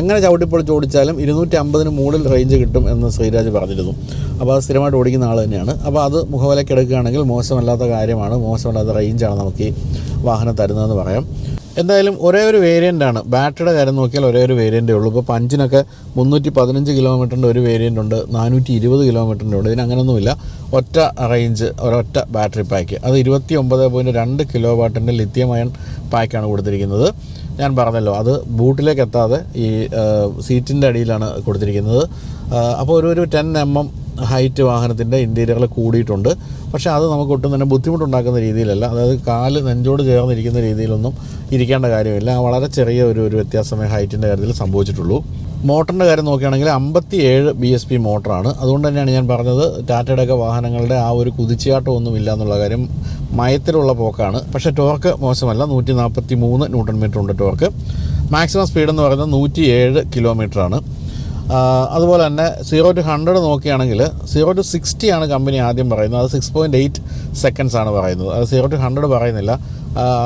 Speaker 1: എങ്ങനെ ചവിട്ടിപ്പൊളിച്ച് ഓടിച്ചാലും ഇരുന്നൂറ്റി അമ്പതിന് മുകളിൽ റേഞ്ച് കിട്ടും എന്ന് ശ്രീരാജ് പറഞ്ഞിരുന്നു. അപ്പോൾ അത് സ്ഥിരമായിട്ട് ഓടിക്കുന്ന ആൾ തന്നെയാണ്. അപ്പോൾ അത് മുഖവിലയ്ക്ക് എടുക്കുകയാണെങ്കിൽ മോശമല്ലാത്ത കാര്യമാണ്. മോശമല്ലാത്ത റേഞ്ചാണ് നമുക്ക് ഈ വാഹനം തരുന്നതെന്ന് പറയാം. എന്തായാലും ഒരേ ഒരു വേരിയന്റാണ് ബാറ്ററിയുടെ കാര്യം നോക്കിയാൽ ഒരേ ഒരു വേരിയന്റേ ഉള്ളൂ. ഇപ്പോൾ പഞ്ചിനൊക്കെ മുന്നൂറ്റി പതിനഞ്ച് കിലോമീറ്ററിന്റെ ഒരു വേരിയന്റ് ഉണ്ട്. നാനൂറ്റി ഇരുപത് കിലോമീറ്ററിന്റെ ഉണ്ട്. ഇതിന് അങ്ങനെയൊന്നുമില്ല ഒറ്റ റേഞ്ച് ഒരൊറ്റ ബാറ്ററി പാക്ക് അത് ഇരുപത്തി ഒമ്പത് പോയിന്റ് രണ്ട് കിലോ വാട്ടിന്റെ ലിത്യം പാക്കാണ് കൊടുത്തിരിക്കുന്നത്. ഞാൻ പറഞ്ഞല്ലോ അത് ബൂട്ടിലേക്ക് എത്താതെ ഈ സീറ്റിന്റെ അടിയിലാണ് കൊടുത്തിരിക്കുന്നത്. അപ്പോൾ ഒരു ഒരു ടെൻ എം എം ഹൈറ്റ് വാഹനത്തിന്റെ ഇന്റീരിയറിൽ കൂടിയിട്ടുണ്ട്. പക്ഷേ അത് നമുക്ക് ഒട്ടും തന്നെ ബുദ്ധിമുട്ടുണ്ടാക്കുന്ന രീതിയിലല്ല. അതായത് കാൽ നെഞ്ചോട് ചേർന്നിരിക്കുന്ന രീതിയിലൊന്നും ഇരിക്കേണ്ട കാര്യമില്ല. വളരെ ചെറിയ ഒരു ഒരു വ്യത്യാസമേ ഹൈറ്റിന്റെ കാര്യത്തിൽ സംഭവിച്ചിട്ടുള്ളൂ. മോട്ടറിന്റെ കാര്യം നോക്കുകയാണെങ്കിൽ അമ്പത്തി ഏഴ് ബി എസ് പി മോട്ടറാണ്. അതുകൊണ്ട് തന്നെയാണ് ഞാൻ പറഞ്ഞത് ടാറ്റയുടെയൊക്കെ വാഹനങ്ങളുടെ ആ ഒരു കുതിച്ചാട്ടം ഒന്നും ഇല്ല എന്നുള്ള കാര്യം മയത്തിലുള്ള പോക്കാണ്. പക്ഷേ ടോർക്ക് മോശമല്ല. നൂറ്റി നാൽപ്പത്തി മൂന്ന് ന്യൂട്ടൺ മീറ്റർ ഉണ്ട് ടോർക്ക്. മാക്സിമം സ്പീഡ് എന്ന് പറയുന്നത് ഏഴ് കിലോമീറ്ററാണ്. അതുപോലെ തന്നെ സീറോ ടു ഹൺഡ്രഡ് നോക്കുകയാണെങ്കിൽ സീറോ ടു സിക്സ്റ്റി ആണ് കമ്പനി ആദ്യം പറയുന്നത്. അത് സിക്സ് പോയിന്റ് എയ്റ്റ് സെക്കൻഡ്സ് ആണ് പറയുന്നത്. അത് സീറോ ടു ഹൺഡ്രഡ് പറയുന്നില്ല.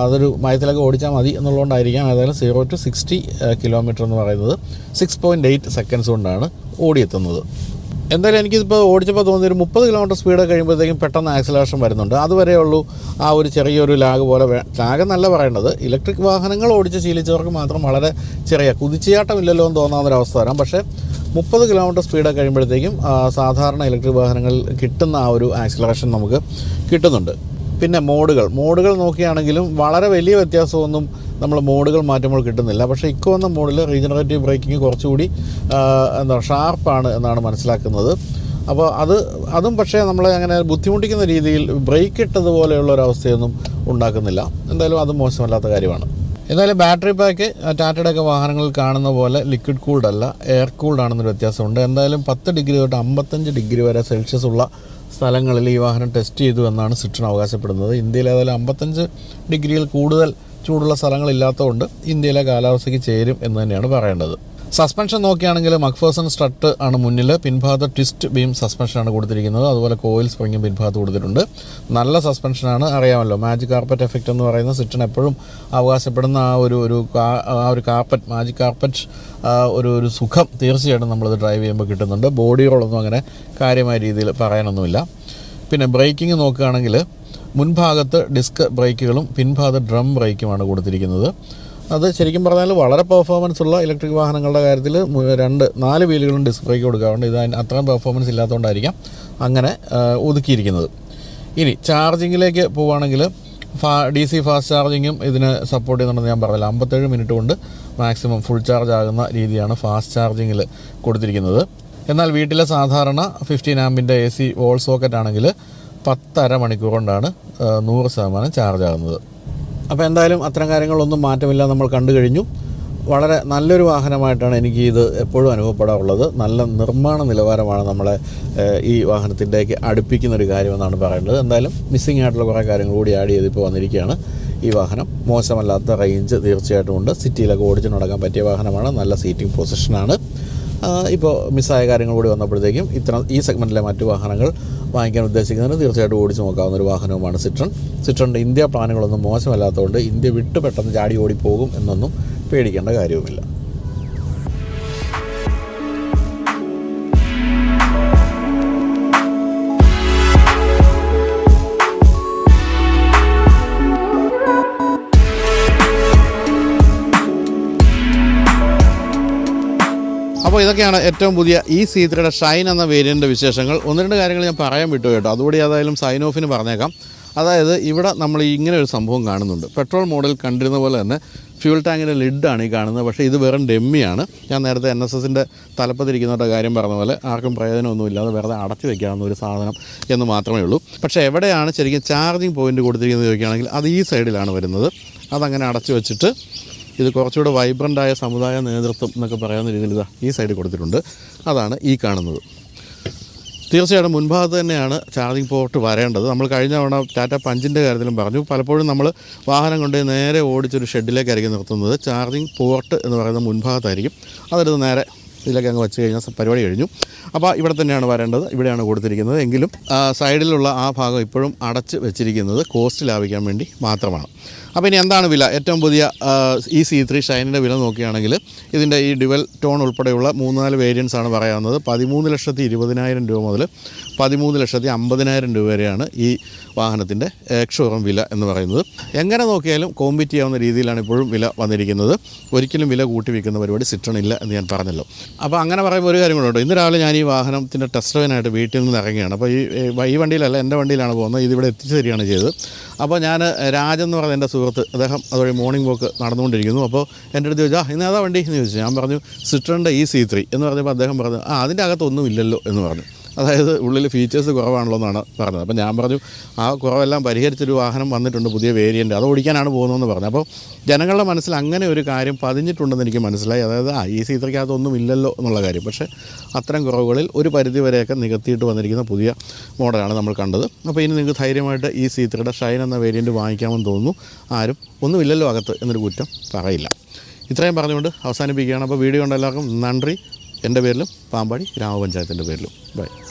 Speaker 1: അതൊരു മയത്തിലൊക്കെ ഓടിച്ചാൽ മതി എന്നുള്ളതുകൊണ്ടായിരിക്കാം ഏതായാലും സീറോ ടു സിക്സ്റ്റി കിലോമീറ്റർ എന്ന് പറയുന്നത് സിക്സ് പോയിന്റ് എയ്റ്റ് സെക്കൻഡ്സ് കൊണ്ടാണ് ഓടിയെത്തുന്നത്. എന്തായാലും എനിക്കിതിപ്പോൾ ഓടിച്ചപ്പോൾ തോന്നിയ ഒരു മുപ്പത് കിലോമീറ്റർ സ്പീഡ് കഴിയുമ്പോഴത്തേക്കും പെട്ടെന്ന് ആക്സലേഷൻ വരുന്നുണ്ട്. അതുവരെ ഉള്ളൂ ആ ഒരു ചെറിയൊരു ലാഗ് പോലെ ലാഗ് എന്നല്ല പറയേണ്ടത്. ഇലക്ട്രിക് വാഹനങ്ങൾ ഓടിച്ച് ശീലിച്ചവർക്ക് മാത്രം വളരെ ചെറിയ കുതിച്ചുചാട്ടമില്ലല്ലോ എന്ന് തോന്നാവുന്ന തോന്നാവുന്നൊരവസ്ഥ വരാം. പക്ഷേ മുപ്പത് കിലോമീറ്റർ സ്പീഡ് കഴിയുമ്പോഴത്തേക്കും സാധാരണ ഇലക്ട്രിക് വാഹനങ്ങളിൽ കിട്ടുന്ന ആ ഒരു ആക്സിലറേഷൻ നമുക്ക് കിട്ടുന്നുണ്ട്. പിന്നെ മോഡുകൾ. മോഡുകൾ നോക്കുകയാണെങ്കിലും വളരെ വലിയ വ്യത്യാസമൊന്നും നമ്മൾ മോഡുകൾ മാറ്റുമ്പോൾ കിട്ടുന്നില്ല. പക്ഷേ ഇക്കോ എന്ന മോഡിൽ റീജനറേറ്റീവ് ബ്രേക്കിംഗ് കുറച്ചുകൂടി എന്താ ഷാർപ്പാണ് എന്നാണ് മനസ്സിലാക്കുന്നത്. അപ്പോൾ അത് അതും പക്ഷേ നമ്മളെ അങ്ങനെ ബുദ്ധിമുട്ടിക്കുന്ന രീതിയിൽ ബ്രേക്ക് ഇട്ടതുപോലെയുള്ള ഒരു അവസ്ഥയൊന്നും ഉണ്ടാക്കുന്നില്ല. എന്തായാലും അത് മോശമല്ലാത്ത കാര്യമാണ്. എന്തായാലും ബാറ്ററി പാക്ക് ടാറ്റയുടെ ഒക്കെ വാഹനങ്ങളിൽ കാണുന്ന പോലെ ലിക്വിഡ് കൂൾഡ് അല്ല എയർ കൂൾഡ് ആണെന്നൊരു വ്യത്യാസമുണ്ട്. എന്തായാലും പത്ത് ഡിഗ്രി തൊട്ട് അമ്പത്തഞ്ച് ഡിഗ്രി വരെ സെൽഷ്യസ് ഉള്ള സ്ഥലങ്ങളിൽ ഈ വാഹനം ടെസ്റ്റ് ചെയ്തു എന്നാണ് സിട്രൺ അവകാശപ്പെടുന്നത്. ഇന്ത്യയിൽ ഏതായാലും അമ്പത്തഞ്ച് ഡിഗ്രിയിൽ കൂടുതൽ ചൂടുള്ള സ്ഥലങ്ങളില്ലാത്തതുകൊണ്ട് ഇന്ത്യയിലെ കാലാവസ്ഥയ്ക്ക് ചേരും എന്ന് തന്നെയാണ് പറയേണ്ടത്. സസ്പെൻഷൻ നോക്കുകയാണെങ്കിൽ മക്ഫേഴ്സൺ സ്ട്രട്ട് ആണ് മുന്നിൽ. പിൻഭാഗത്ത് ട്വിസ്റ്റ് ബീം സസ്പെൻഷനാണ് കൊടുത്തിരിക്കുന്നത്. അതുപോലെ കോയിൽ സ്പ്രിങ്ങും പിൻഭാഗത്ത് കൊടുത്തിട്ടുണ്ട്. നല്ല സസ്പെൻഷനാണ് അറിയാമല്ലോ മാജിക് കാർപ്പറ്റ് എഫക്റ്റ് എന്ന് പറയുന്ന സിറ്റൺ എപ്പോഴും അവകാശപ്പെടുന്ന ആ ഒരു ഒരു ആ ഒരു കാർപ്പറ്റ് മാജിക് കാർപ്പറ്റ് ഒരു ഒരു സുഖം തീർച്ചയായിട്ടും നമ്മളിത് ഡ്രൈവ് ചെയ്യുമ്പോൾ കിട്ടുന്നുണ്ട്. ബോഡി റോളൊന്നും അങ്ങനെ കാര്യമായ രീതിയിൽ പറയാനൊന്നുമില്ല. പിന്നെ ബ്രേക്കിംഗ് നോക്കുകയാണെങ്കിൽ മുൻഭാഗത്ത് ഡിസ്ക് ബ്രേക്കുകളും പിൻഭാഗത്ത് ഡ്രം ബ്രേക്കുമാണ് കൊടുത്തിരിക്കുന്നത്. അത് ശരിക്കും പറഞ്ഞാൽ വളരെ പെർഫോമൻസ് ഉള്ള ഇലക്ട്രിക് വാഹനങ്ങളുടെ കാര്യത്തിൽ രണ്ട് നാല് വീലുകളും ഡിസ്ക് ബ്രേക്ക് കൊടുക്കാറുണ്ട്. ഇത് അത്രയും പെർഫോമൻസ് ഇല്ലാത്തതുകൊണ്ടായിരിക്കാം അങ്ങനെ ഒതുക്കിയിരിക്കുന്നത്. ഇനി ചാർജിങ്ങിലേക്ക് പോവുകയാണെങ്കിൽ ഫാ ഡി സി ഫാസ്റ്റ് ചാർജിങ്ങും ഇതിന് സപ്പോർട്ട് ചെയ്യുന്നുണ്ടെന്ന് ഞാൻ പറഞ്ഞില്ല. അമ്പത്തേഴ് മിനിറ്റ് കൊണ്ട് മാക്സിമം ഫുൾ ചാർജ് ആകുന്ന രീതിയാണ് ഫാസ്റ്റ് ചാർജിങ്ങിൽ കൊടുത്തിരിക്കുന്നത്. എന്നാൽ വീട്ടിലെ സാധാരണ ഫിഫ്റ്റീൻ ആമ്പിന്റെ എ സി വോൾ സോക്കറ്റ് ആണെങ്കിൽ പത്തര മണിക്കൂർ കൊണ്ടാണ് നൂറ് ശതമാനം ചാർജ് ആകുന്നത്. അപ്പോൾ എന്തായാലും അത്തരം കാര്യങ്ങളൊന്നും മാറ്റമില്ല നമ്മൾ കണ്ടു കഴിഞ്ഞു. വളരെ നല്ലൊരു വാഹനമായിട്ടാണ് എനിക്ക് ഇത് എപ്പോഴും അനുഭവപ്പെടാറുള്ളത്. നല്ല നിർമ്മാണ നിലവാരമാണ് നമ്മളെ ഈ വാഹനത്തിന്റെക്ക് അടുപ്പിക്കുന്ന ഒരു കാര്യമെന്നാണ് പറയുന്നത്. എന്തായാലും മിസ്സിംഗ് ആയിട്ടുള്ള കുറേ കാര്യങ്ങൾ കൂടി ആഡ് ചെയ്തിപ്പോൾ വന്നിരിക്കുകയാണ്. ഈ വാഹനം മോശമല്ലാത്ത റേഞ്ച് തീർച്ചയായിട്ടും ഉണ്ട്. സിറ്റിയിലൊക്കെ ഓടിച്ച് നടക്കാൻ പറ്റിയ വാഹനമാണ്. നല്ല സീറ്റിംഗ് പൊസിഷനാണ് ഇപ്പോൾ മിസ്സായ കാര്യങ്ങൾ കൂടി വന്നപ്പോഴത്തേക്കും ഇത്ര ഈ സെഗ്മെന്റിലെ മറ്റു വാഹനങ്ങൾ വാങ്ങിക്കാൻ ഉദ്ദേശിക്കുന്നതിന് തീർച്ചയായിട്ടും ഓടിച്ച് നോക്കാവുന്ന ഒരു വാഹനവുമാണ് സിട്രൺ സിട്രണിന്റെ ഇന്ത്യ പ്ലാനുകളൊന്നും മോശമല്ലാത്തതുകൊണ്ട് ഇന്ത്യ വിട്ട് പെട്ടെന്ന് ചാടി ഓടിപ്പോകും പോകും എന്നൊന്നും പേടിക്കേണ്ട കാര്യവുമില്ല. അപ്പോൾ ഇതൊക്കെയാണ് ഏറ്റവും പുതിയ ഈ സി ത്രീയുടെ ഷൈൻ എന്ന വേരിയന്റെ വിശേഷങ്ങൾ. ഒന്ന് രണ്ട് കാര്യങ്ങൾ ഞാൻ പറയാൻ വിട്ടു കേട്ടോ. അതുകൂടി ഏതായാലും സൈൻ ഓഫിന് പറഞ്ഞേക്കാം. അതായത് ഇവിടെ നമ്മൾ ഇങ്ങനെ ഒരു സംഭവം കാണുന്നുണ്ട്. പെട്രോൾ മോഡൽ കണ്ടിരുന്ന പോലെ തന്നെ ഫ്യൂൽ ടാങ്കിന്റെ ലിഡാണ് ഈ കാണുന്നത്. പക്ഷേ ഇത് വെറും ഡെമ്മിയാണ്. ഞാൻ നേരത്തെ എൻ എസ് എസിന്റെ തലപ്പത്തിരിക്കുന്നവരുടെ കാര്യം പറഞ്ഞ പോലെ ആർക്കും പ്രയോജനമൊന്നുമില്ലാതെ വെറുതെ അടച്ചു വെക്കാവുന്ന ഒരു സാധനം എന്ന് മാത്രമേ ഉള്ളൂ. പക്ഷേ എവിടെയാണ് ശരിക്കും ചാർജിങ് പോയിന്റ് കൊടുത്തിരിക്കുന്നത് ചോദിക്കുകയാണെങ്കിൽ അത് ഈ സൈഡിലാണ് വരുന്നത്. അതങ്ങനെ അടച്ചു വെച്ചിട്ട് ഇത് കുറച്ചുകൂടെ ആയ സമുദായ നേതൃത്വം എന്നൊക്കെ പറയാവുന്ന രീതിയിൽ ഇതാ ഈ സൈഡ് കൊടുത്തിട്ടുണ്ട്. അതാണ് ഈ കാണുന്നത്. തീർച്ചയായിട്ടും മുൻഭാഗത്ത് തന്നെയാണ് ചാർജിങ് പോർട്ട് വരേണ്ടത്. നമ്മൾ കഴിഞ്ഞ തവണ ടാറ്റ പഞ്ചിന്റെ കാര്യത്തിലും പറഞ്ഞു. പലപ്പോഴും നമ്മൾ വാഹനം കൊണ്ട് നേരെ ഓടിച്ചൊരു ഷെഡിലേക്കായിരിക്കും നിർത്തുന്നത്. ചാർജിങ് പോർട്ട് എന്ന് പറയുന്ന മുൻഭാഗത്തായിരിക്കും. അതെടുത്ത് നേരെ ഇതിലേക്ക് അങ്ങ് വെച്ച് കഴിഞ്ഞാൽ പരിപാടി കഴിഞ്ഞു. അപ്പോൾ ഇവിടെ തന്നെയാണ് വരേണ്ടത്. ഇവിടെയാണ് കൊടുത്തിരിക്കുന്നത്. എങ്കിലും സൈഡിലുള്ള ആ ഭാഗം ഇപ്പോഴും അടച്ച് വെച്ചിരിക്കുന്നത് കോസ്റ്റ് ലാഭിക്കാൻ വേണ്ടി മാത്രമാണ്. അപ്പോൾ ഇനി എന്താണ് വില? ഏറ്റവും പുതിയ ഈ സി ത്രീ ഷൈനിന്റെ വില നോക്കുകയാണെങ്കിൽ ഇതിന്റെ ഈ ഡുവൽ ടോൺ ഉൾപ്പെടെയുള്ള മൂന്നാൽ വേരിയൻസ് ആണ് പറയാവുന്നത്. പതിമൂന്ന് ലക്ഷത്തി ഇരുപതിനായിരം രൂപ മുതൽ പതിമൂന്ന് ലക്ഷത്തി അമ്പതിനായിരം രൂപ വരെയാണ് ഈ വാഹനത്തിന്റെ എക്സ്ഷോറൂം വില എന്ന് പറയുന്നത്. എങ്ങനെ നോക്കിയാലും കോമ്പീറ്റ് ചെയ്യാവുന്ന രീതിയിലാണ് ഇപ്പോഴും വില വന്നിരിക്കുന്നത്. ഒരിക്കലും വില കൂട്ടി വിൽക്കുന്ന പരിപാടി ഇല്ല എന്ന് ഞാൻ പറഞ്ഞല്ലോ. അപ്പോൾ അങ്ങനെ പറയുമ്പോൾ ഒരു കാര്യം കൂടെ ഇന്ന് രാവിലെ ഞാൻ ഈ വാഹനത്തിന്റെ ടെസ്റ്റ് ഡ്രൈവിനായിട്ട് വീട്ടിൽ നിന്ന് ഇറങ്ങിയാണ് അപ്പോൾ ഈ ഈ വണ്ടിയിലല്ല എന്റെ വണ്ടിയിലാണ് പോകുന്നത്. ഇതിവിടെ എത്തിച്ചു തരികയാണ് ചെയ്തത്. അപ്പോൾ ഞാൻ രാജെന്ന് പറയുന്ന എന്റെ സുഹൃത്ത് അദ്ദേഹം അതുവഴി മോർണിംഗ് വോക്ക് നടന്നുകൊണ്ടിരിക്കുന്നു. അപ്പോൾ എന്റെ അടുത്ത് ചോദിച്ചാൽ ഇന്ന് ഏതാ വണ്ടി? എന്ന് ചോദിച്ചു. ഞാൻ പറഞ്ഞു സിട്രണിന്റെ ഈ സി ത്രീ എന്ന് പറഞ്ഞപ്പോൾ അദ്ദേഹം പറഞ്ഞു ആ അതിന്റെ അകത്തൊന്നും ഇല്ലല്ലോ എന്ന് പറഞ്ഞു. അതായത് ഉള്ളിൽ ഫീച്ചേഴ്സ് കുറവാണല്ലോ എന്നാണ് പറഞ്ഞത്. അപ്പോൾ ഞാൻ പറഞ്ഞു ആ കുറവെല്ലാം പരിഹരിച്ചൊരു വാഹനം വന്നിട്ടുണ്ട് പുതിയ വേരിയന്റ് അത് ഓടിക്കാനാണ് പോകുന്നതെന്ന് പറഞ്ഞു. അപ്പോൾ ജനങ്ങളുടെ മനസ്സിൽ അങ്ങനെ ഒരു കാര്യം പതിഞ്ഞിട്ടുണ്ടെന്ന് എനിക്ക് മനസ്സിലായി. അതായത് ആ ഈ സീത്രയ്ക്കകത്തൊന്നും ഇല്ലല്ലോ എന്നുള്ള കാര്യം. പക്ഷേ അത്തരം കുറവുകളിൽ ഒരു പരിധി വരെയൊക്കെ നികത്തിയിട്ട് വന്നിരിക്കുന്ന പുതിയ മോഡലാണ് നമ്മൾ കണ്ടത്. അപ്പോൾ ഇനി നിങ്ങൾക്ക് ധൈര്യമായിട്ട് ഈ സീത്രയുടെ ഷൈൻ എന്ന വേരിയന്റ് വാങ്ങിക്കാമെന്ന് തോന്നുന്നു. ആരും ഒന്നുമില്ലല്ലോ അകത്ത് എന്നൊരു കുറ്റം പറയില്ല. ഇത്രയും പറഞ്ഞുകൊണ്ട് അവസാനിപ്പിക്കുകയാണ്. അപ്പോൾ വീഡിയോ കണ്ട എല്ലാവർക്കും നന്ദി. എന്റെ പേരിലും പാമ്പാടി ഗ്രാമപഞ്ചായത്തിന്റെ പേരിലും. ബൈ.